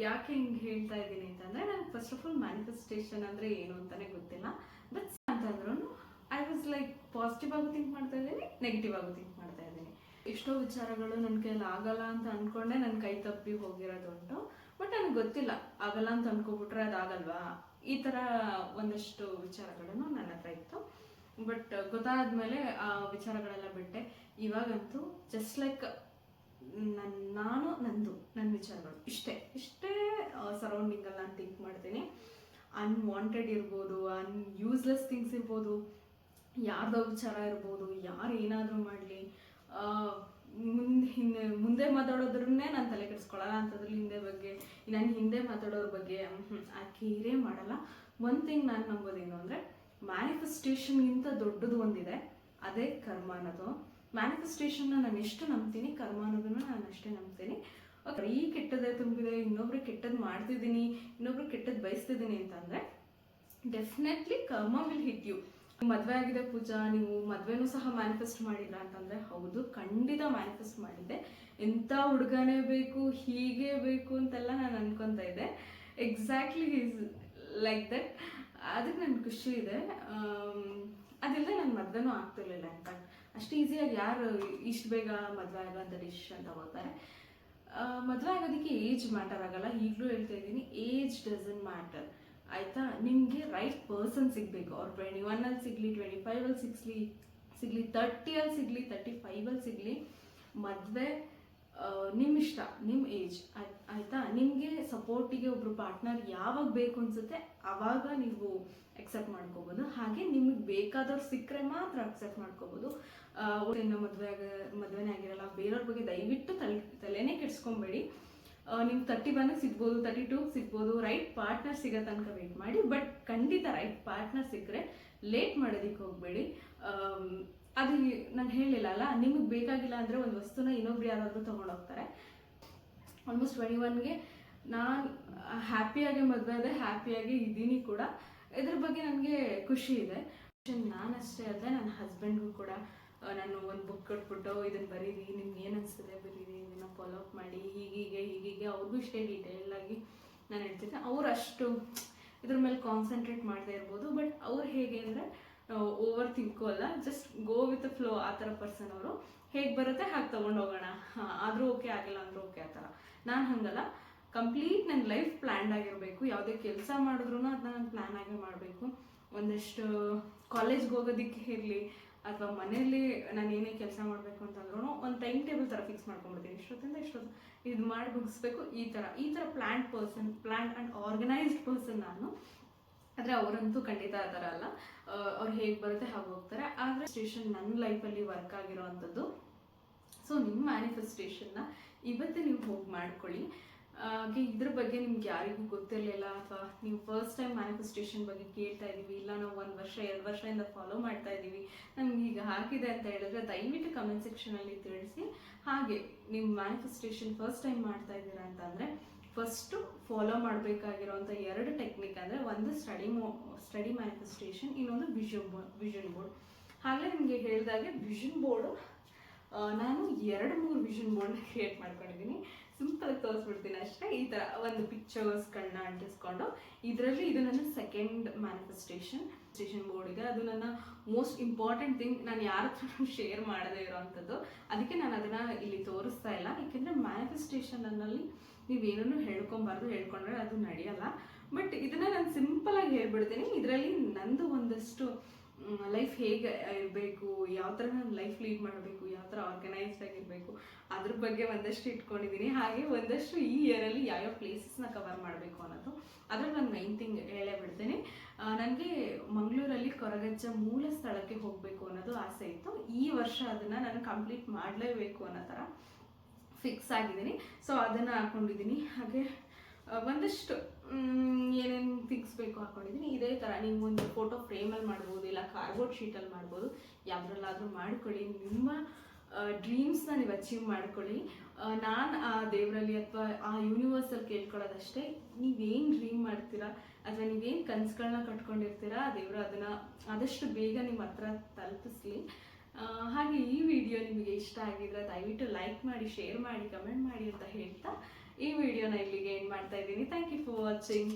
ಯಾಕೆ ಹಿಂಗೆ ಹೇಳ್ತಾ ಇದ್ದೀನಿ ಅಂತಂದರೆ ನನಗೆ ಫಸ್ಟ್ ಆಫ್ ಆಲ್ ಮ್ಯಾನಿಫೆಸ್ಟೇಷನ್ ಅಂದರೆ ಏನು ಅಂತಲೇ ಗೊತ್ತಿಲ್ಲ. ಬಟ್ ಅಂತಂದ್ರೂ ಐ ವಾಸ್ ಲೈಕ್ ಪಾಸಿಟಿವ್ ಆಗು ಥಿಂಕ್ ಮಾಡ್ತಾ ಇದ್ದೀನಿ ನೆಗೆಟಿವ್ ಆಗು ಥಿಂಕ್ ಮಾಡ್ತಾ ಇದ್ದೀನಿ. ಎಷ್ಟೋ ವಿಚಾರಗಳು ನನ್ನ ಕೈಯಲ್ಲಿ ಆಗಲ್ಲ ಅಂತ ಅಂದ್ಕೊಂಡೆ ನನ್ನ ಕೈ ತಪ್ಪಿ ಹೋಗಿರೋದುಂಟು. ಬಟ್ ನನಗೆ ಗೊತ್ತಿಲ್ಲ, ಆಗಲ್ಲ ಅಂತ ಅನ್ಕೋಬಿಟ್ರೆ ಅದಾಗಲ್ವಾ ಈ ಥರ ಒಂದಷ್ಟು ವಿಚಾರಗಳನ್ನು ನನ್ನ ಹತ್ರ ಇತ್ತು. ಬಟ್ ಗೊತ್ತಾದ್ಮೇಲೆ ಆ ವಿಚಾರಗಳೆಲ್ಲ ಬಿಟ್ಟೆ. ಇವಾಗಂತೂ ಜಸ್ಟ್ ಲೈಕ್ ನನ್ನ ನಾನು, ನಂದು ನನ್ನ ವಿಚಾರಗಳು ಇಷ್ಟೇ. ಇಷ್ಟೇ ಸರೌಂಡಿಂಗಲ್ಲ ನಾನು ಥಿಂಕ್ ಮಾಡ್ತೀನಿ. ಅನ್ವಾಂಟೆಡ್ ಇರ್ಬೋದು ಅನ್ ಯೂಸ್ಲೆಸ್ ಥಿಂಗ್ಸ್ ಇರ್ಬೋದು, ಯಾರ್ದೋ ವಿಚಾರ ಇರ್ಬೋದು, ಯಾರು ಏನಾದರೂ ಮಾಡಲಿ ಮುಂದೆ ಹಿಂದೆ, ಮುಂದೆ ಮಾತಾಡೋದ್ರನ್ನೇ ನಾನು ತಲೆ ಕೆಡಿಸ್ಕೊಳ್ಳಲ್ಲ ಅಂಥದ್ರಲ್ಲಿ ಹಿಂದೆ ಬಗ್ಗೆ, ನಾನು ಹಿಂದೆ ಮಾತಾಡೋರ ಬಗ್ಗೆ ಕೇರೇ ಮಾಡಲ್ಲ. ಒಂದು ಥಿಂಗ್ ನಾನು ನಂಬೋದೇನು ಅಂದರೆ ಮ್ಯಾನಿಫೆಸ್ಟೇಷನ್ಗಿಂತ ದೊಡ್ಡದು ಒಂದಿದೆ, ಅದೇ ಕರ್ಮ ಅನ್ನೋದು. ಮ್ಯಾನಿಫೆಸ್ಟೇಷನ್ನ ನಾನು ಎಷ್ಟು ನಂಬ್ತೀನಿ, ಕರ್ಮ ಅನ್ನೋದನ್ನು ನಾನು ಅಷ್ಟೇ ನಂಬ್ತೀನಿ. ಬರೀ ಕೆಟ್ಟದೇ ತುಂಬಿದೆ, ಇನ್ನೊಬ್ರು ಕೆಟ್ಟದ್ದು ಮಾಡ್ತಿದ್ದೀನಿ, ಇನ್ನೊಬ್ರು ಕೆಟ್ಟದ್ದು ಬಯಸ್ತಿದ್ದೀನಿ ಅಂತಂದರೆ ಡೆಫಿನೆಟ್ಲಿ ಕರ್ಮ ವಿಲ್ ಹಿಟ್ ಯು ಮದುವೆ ಆಗಿದೆ ಪೂಜಾ, ನೀವು ಮದುವೆನೂ ಸಹ ಮ್ಯಾನಿಫೆಸ್ಟ್ ಮಾಡಿಲ್ಲ ಅಂತಂದರೆ, ಹೌದು, ಖಂಡಿತ ಮ್ಯಾನಿಫೆಸ್ಟ್ ಮಾಡಿದ್ದೆ ಎಂಥ ಹುಡುಗನೇ ಬೇಕು, ಹೀಗೆ ಬೇಕು ಅಂತೆಲ್ಲ ನಾನು ಅನ್ಕೊತಾ ಇದ್ದೆ. ಎಕ್ಸಾಕ್ಟ್ಲಿ ಈಸ್ ಲೈಕ್ ದಟ್ ಅದಕ್ಕೆ ನನಗೆ ಖುಷಿ ಇದೆ. ಅದಿಲ್ಲದೆ ನನ್ನ ಮದುವೆನೂ ಆಗ್ತಿರ್ಲಿಲ್ಲ ಇನ್ಫ್ಯಾಕ್ಟ್ ಅಷ್ಟು ಈಸಿಯಾಗಿ ಯಾರು ಇಷ್ಟು ಬೇಗ ಮದುವೆ ಡಿಶ್ ಅಂತ ತಗೋತಾರೆ. ಮದುವೆ ಆಗೋದಕ್ಕೆ ಏಜ್ ಮ್ಯಾಟರ್ ಆಗಲ್ಲ. ಈಗಲೂ ಹೇಳ್ತಾ ಇದ್ದೀನಿ ಏಜ್ ಡಸನ್ ಮ್ಯಾಟರ್ ಆಯಿತಾ? ನಿಮಗೆ ರೈಟ್ ಪರ್ಸನ್ ಸಿಗಬೇಕು. ಅವ್ರು ಟ್ವೆಂಟಿ ಒನ್ನಲ್ಲಿ ಸಿಗಲಿ ಟ್ವೆಂಟಿ ಫೈವಲ್ಲಿ ಸಿಗ್ಲಿ, ಸಿಗಲಿ ತರ್ಟಿಯಲ್ಲಿ ಸಿಗಲಿ ತರ್ಟಿ ಫೈವಲ್ಲಿ ಸಿಗಲಿ, ಮದುವೆ ನಿಮ್ಮ ಇಷ್ಟ ನಿಮ್ಮ ಏಜ್ ಆಯಿತಾ? ನಿಮಗೆ ಸಪೋರ್ಟಿಗೆ ಒಬ್ಬರು ಪಾರ್ಟ್ನರ್ ಯಾವಾಗ ಬೇಕು ಅನಿಸುತ್ತೆ ಆವಾಗ ನೀವು ಅಕ್ಸೆಪ್ಟ್ ಮಾಡ್ಕೋಬೋದು. ಹಾಗೆ ನಿಮಗೆ ಬೇಕಾದವ್ರು ಸಿಕ್ಕರೆ ಮಾತ್ರ ಅಕ್ಸೆಪ್ಟ್ ಮಾಡ್ಕೋಬೋದು. ಇನ್ನು ಮದುವೆ ಆಗ, ಮದುವೆನೇ ಆಗಿರಲ್ಲ. ಬೇರೆಯವ್ರ ಬಗ್ಗೆ ದಯವಿಟ್ಟು ತಲೆ, ತಲೆನೇ ಕೆಡ್ಸ್ಕೊಬೇಡಿ. ನಿಮ್ಗೆ ತರ್ಟಿ ಒನ್ಗೆ ಸಿಗ್ಬೋದು ತರ್ಟಿ ಟೂ ಸಿಗ್ಬೋದು. ರೈಟ್ ಪಾರ್ಟ್ನರ್ ಸಿಗೋ ತನಕ ವೆಯ್ಟ್ ಮಾಡಿ. ಬಟ್ ಖಂಡಿತ ರೈಟ್ ಪಾರ್ಟ್ನರ್ ಸಿಕ್ಕರೆ ಲೇಟ್ ಮಾಡೋದಕ್ಕೆ ಹೋಗಬೇಡಿ. ಅದು ನಾನು ಹೇಳಿಲ್ಲ ಅಲ್ಲ? ನಿಮಗೆ ಬೇಕಾಗಿಲ್ಲ ಅಂದರೆ ಒಂದು ವಸ್ತುನ ಇನ್ನೊಬ್ರು ಯಾರಾದರೂ ತೊಗೊಂಡೋಗ್ತಾರೆ ಆಲ್ಮೋಸ್ಟ್ ಟ್ವೆಂಟಿ ಒನ್ಗೆ ನಾನು ಹ್ಯಾಪಿಯಾಗಿ ಮದುವೆ ಅದೇ ಹ್ಯಾಪಿಯಾಗಿ ಇದ್ದೀನಿ ಕೂಡ. ಇದ್ರ ಬಗ್ಗೆ ನನಗೆ ಖುಷಿ ಇದೆ. ನಾನು ಅಷ್ಟೇ ಅಲ್ಲದೆ ನನ್ನ ಹಸ್ಬೆಂಡ್ಗೂ ಕೂಡ. ನಾನು ಒಂದು ಬುಕ್ ಕೊಟ್ಬಿಟ್ಟು ಇದನ್ನ ಬರೀರಿ, ನಿಮ್ಗೆ ಏನು ಅನಿಸ್ತದೆ ಬರೀರಿ, ಇದನ್ನ ಫಾಲೋ ಅಪ್ ಮಾಡಿ, ಹೀಗೀಗೆ ಹೀಗೀಗೆ, ಅವ್ರಿಗೂ ಇಷ್ಟೇ ಆಗಿ ನಾನು ಹೇಳ್ತಿದ್ದೆ. ಅವ್ರು ಅಷ್ಟು ಇದ್ರ ಮೇಲೆ ಕಾನ್ಸಂಟ್ರೇಟ್ ಮಾಡದೇ ಇರ್ಬೋದು ಬಟ್ ಅವ್ರು ಹೇಗೆ ಅಂದರೆ ಓವರ್ ಥಿಂಕು ಅಲ್ಲ ಜಸ್ಟ್ ಗೋ ವಿತ್ ಫ್ಲೋ ಆ ಥರ ಪರ್ಸನ್ ಅವರು. ಹೇಗೆ ಬರುತ್ತೆ, ಹಾಗೆ ತೊಗೊಂಡು ಹೋಗೋಣ. ಹಾಂ, ಆದರೂ ಓಕೆ ಆಗಿಲ್ಲ ಅಂದರೂ ಓಕೆ ಆ ಥರ. ನಾನು ಹಂಗಲ್ಲ. ಕಂಪ್ಲೀಟ್ ನನ್ನ ಲೈಫ್ ಪ್ಲ್ಯಾನ್ ಆಗಿರಬೇಕು. ಯಾವುದೇ ಕೆಲಸ ಮಾಡಿದ್ರು ಅದನ್ನ ನಾನು ಪ್ಲ್ಯಾನ್ ಆಗಿ ಮಾಡಬೇಕು. ಒಂದಷ್ಟು ಕಾಲೇಜ್ಗೆ ಹೋಗೋದಕ್ಕೆ ಇರಲಿ ಅಥವಾ ಮನೆಯಲ್ಲಿ ನಾನು ಏನೇ ಕೆಲಸ ಮಾಡಬೇಕು ಅಂತಂದ್ರೂ ಒಂದು ಟೈಮ್ ಟೇಬಲ್ ಥರ ಫಿಕ್ಸ್ ಮಾಡ್ಕೊಂಡ್ಬಿಡ್ತೀನಿ. ಇಷ್ಟೊತ್ತಿಂದ ಇಷ್ಟೊತ್ತು. ಇದು ಮಾಡಿ ಮುಗಿಸ್ಬೇಕು. ಈ ಥರ ಈ ಥರ planned person planned and organised person ನಾನು. ಆದರೆ ಅವರಂತೂ ಖಂಡಿತ ಆ ಥರ ಅಲ್ಲ. ಅವ್ರು ಹೇಗೆ ಬರುತ್ತೆ, ಹಾಗೆ ಹೋಗ್ತಾರೆ. ಆದರೆ ಸ್ಟೇಷನ್ ನನ್ನ ಲೈಫಲ್ಲಿ ವರ್ಕ್ ಆಗಿರೋ ಅಂಥದ್ದು. ಸೊ ನಿಮ್ಮ ಮ್ಯಾನಿಫೆಸ್ಟೇಷನ್ನ ಇವತ್ತೇ ನೀವು ಹೋಗಿ ಮಾಡ್ಕೊಳ್ಳಿ. ಹಾಗೆ ಇದ್ರ ಬಗ್ಗೆ ನಿಮ್ಗೆ ಯಾರಿಗೂ ಗೊತ್ತಿರಲಿಲ್ಲ ಅಥವಾ ನೀವು ಫಸ್ಟ್ ಟೈಮ್ ಮ್ಯಾನಿಫೆಸ್ಟೇಷನ್ ಬಗ್ಗೆ ಕೇಳ್ತಾ ಇದ್ದೀವಿ, ಇಲ್ಲ ನಾವು ಒಂದು ವರ್ಷ, ಎರಡು ವರ್ಷದಿಂದ ಫಾಲೋ ಮಾಡ್ತಾ ಇದ್ದೀವಿ, ನಮ್ಗೆ ಈಗ ಹಾಕಿದೆ ಅಂತ ಹೇಳಿದ್ರೆ ದಯವಿಟ್ಟು ಕಮೆಂಟ್ ಸೆಕ್ಷನಲ್ಲಿ ತಿಳಿಸಿ. ಹಾಗೆ ನಿಮ್ಮ ಮ್ಯಾನಿಫೆಸ್ಟೇಷನ್ ಫಸ್ಟ್ ಟೈಮ್ ಮಾಡ್ತಾ ಇದ್ದೀರಾ ಅಂತಂದರೆ ಫಸ್ಟು ಫಾಲೋ ಮಾಡಬೇಕಾಗಿರುವಂಥ ಎರಡು ಟೆಕ್ನಿಕ್ ಅಂದರೆ ಒಂದು ಸ್ಟಡಿ ಮೋ ಸ್ಟಡಿ ಮ್ಯಾನಿಫೆಸ್ಟೇಷನ್ ಇನ್ನೊಂದು ವಿಷನ್ ಬೋರ್ಡ್ ವಿಷನ್ ಬೋರ್ಡ್ ಹಾಗೆ ನಿಮಗೆ ಹೇಳಿದಾಗೆ ವಿಷನ್ ಬೋರ್ಡು ನಾನು ಎರಡು ಮೂರು ವಿಷನ್ ಬೋರ್ಡ್ನ ಕ್ರಿಯೇಟ್ ಮಾಡ್ಕೊಂಡಿದ್ದೀನಿ. ಸಿಂಪಲ್ ತೋರಿಸ್ಬಿಡ್ತೀನಿ ಅಷ್ಟೇ. ಈ ಥರ ಒಂದು ಪಿಕ್ಚರ್ಸ್ಗಳನ್ನ ಅಂಟಿಸ್ಕೊಂಡು, ಇದರಲ್ಲಿ ಇದು ನನ್ನ ಸೆಕೆಂಡ್ ಮ್ಯಾನಿಫೆಸ್ಟೇಷನ್ ಸ್ಟೇಷನ್ ಬೋರ್ಡ್ ಇದೆ. ಅದು ನನ್ನ ಮೋಸ್ಟ್ ಇಂಪಾರ್ಟೆಂಟ್ ಥಿಂಗ್ ನಾನು ಯಾರ ಹತ್ರ ಶೇರ್ ಮಾಡದೇ ಇರೋವಂಥದ್ದು ಅದಕ್ಕೆ ನಾನು ಅದನ್ನು ಇಲ್ಲಿ ತೋರಿಸ್ತಾ ಇಲ್ಲ. ಯಾಕೆಂದರೆ ಮ್ಯಾನಿಫೆಸ್ಟೇಷನಲ್ಲಿ ನೀವೇನೂ ಹೇಳ್ಕೊಬಾರ್ದು ಹೇಳ್ಕೊಂಡ್ರೆ ಅದು ನಡೆಯಲ್ಲ. ಬಟ್ ಇದನ್ನ ನಾನು ಸಿಂಪಲ್ ಆಗಿ ಹೇಳ್ಬಿಡ್ತೀನಿ. ಇದರಲ್ಲಿ ನಂದು ಒಂದಷ್ಟು ಲೈಫ್ ಹೇಗೆ ಇರಬೇಕು, ಯಾವ ಥರ ನಾನು ಲೈಫ್ ಲೀಡ್ ಮಾಡಬೇಕು, ಯಾವ ಥರ ಆರ್ಗನೈಸ್ಡ್ ಆಗಿರಬೇಕು, ಅದ್ರ ಬಗ್ಗೆ ಒಂದಷ್ಟು ಇಟ್ಕೊಂಡಿದ್ದೀನಿ. ಹಾಗೆ ಒಂದಷ್ಟು ಈ ಇಯರಲ್ಲಿ ಯಾವ್ಯಾವ ಪ್ಲೇಸಸ್ನ ಕವರ್ ಮಾಡಬೇಕು ಅನ್ನೋದು, ಅದ್ರಲ್ಲಿ ನಾನು ಮೈನ್ ಥಿಂಗ್ ಹೇಳೇ ಬಿಡ್ತೀನಿ. ನನಗೆ ಮಂಗಳೂರಲ್ಲಿ ಕೊರಗಜ್ಜ ಮೂಲ ಸ್ಥಳಕ್ಕೆ ಹೋಗಬೇಕು ಅನ್ನೋದು ಆಸೆ ಇತ್ತು. ಈ ವರ್ಷ ಅದನ್ನು ನಾನು ಕಂಪ್ಲೀಟ್ ಮಾಡಲೇಬೇಕು ಅನ್ನೋ ಥರ ಫಿಕ್ಸ್ ಆಗಿದ್ದೀನಿ. ಸೊ ಅದನ್ನು ಹಾಕೊಂಡಿದ್ದೀನಿ. ಹಾಗೆ ಒಂದಷ್ಟು ಏನೇನು ಥಿಂಗ್ಸ್ ಬೇಕು ಹಾಕೊಂಡಿದ್ದೀನಿ ಇದೇ ಥರ ನೀವು ಒಂದು ಫೋಟೋ ಫ್ರೇಮಲ್ಲಿ ಮಾಡ್ಬೋದು, ಇಲ್ಲ ಕಾರ್ಬೋರ್ಡ್ ಶೀಟಲ್ಲಿ ಮಾಡ್ಬೋದು. ಯಾವುದ್ರಲ್ಲಾದರೂ ಮಾಡ್ಕೊಳ್ಳಿ. ನಿಮ್ಮ ಡ್ರೀಮ್ಸ್ನ ನೀವು ಅಚೀವ್ ಮಾಡ್ಕೊಳ್ಳಿ. ನಾನು ಆ ದೇವರಲ್ಲಿ ಅಥವಾ ಆ ಯೂನಿವರ್ಸಲ್ಲಿ ಕೇಳ್ಕೊಳ್ಳೋದಷ್ಟೇ. ನೀವೇನು ಡ್ರೀಮ್ ಮಾಡ್ತೀರಾ? ಅಥವಾ ನೀವೇನು ಕನಸುಗಳನ್ನ ಕಟ್ಕೊಂಡಿರ್ತೀರಾ? ದೇವರು ಅದನ್ನು ಆದಷ್ಟು ಬೇಗ ನಿಮ್ಮ ಹತ್ರ ತಲುಪಿಸ್ಲಿ. ಹಾಗೆ ಈ ವಿಡಿಯೋ ನಿಮಗೆ ಇಷ್ಟ ಆಗಿದ್ರೆ ದಯವಿಟ್ಟು ಲೈಕ್ ಮಾಡಿ ಶೇರ್ ಮಾಡಿ ಕಮೆಂಟ್ ಮಾಡಿ ಅಂತ ಹೇಳ್ತಾ ಈ ವಿಡಿಯೋನ ಇಲ್ಲಿಗೆ ಏನು ಮಾಡ್ತಾ ಇದ್ದೀನಿ. Thank you for watching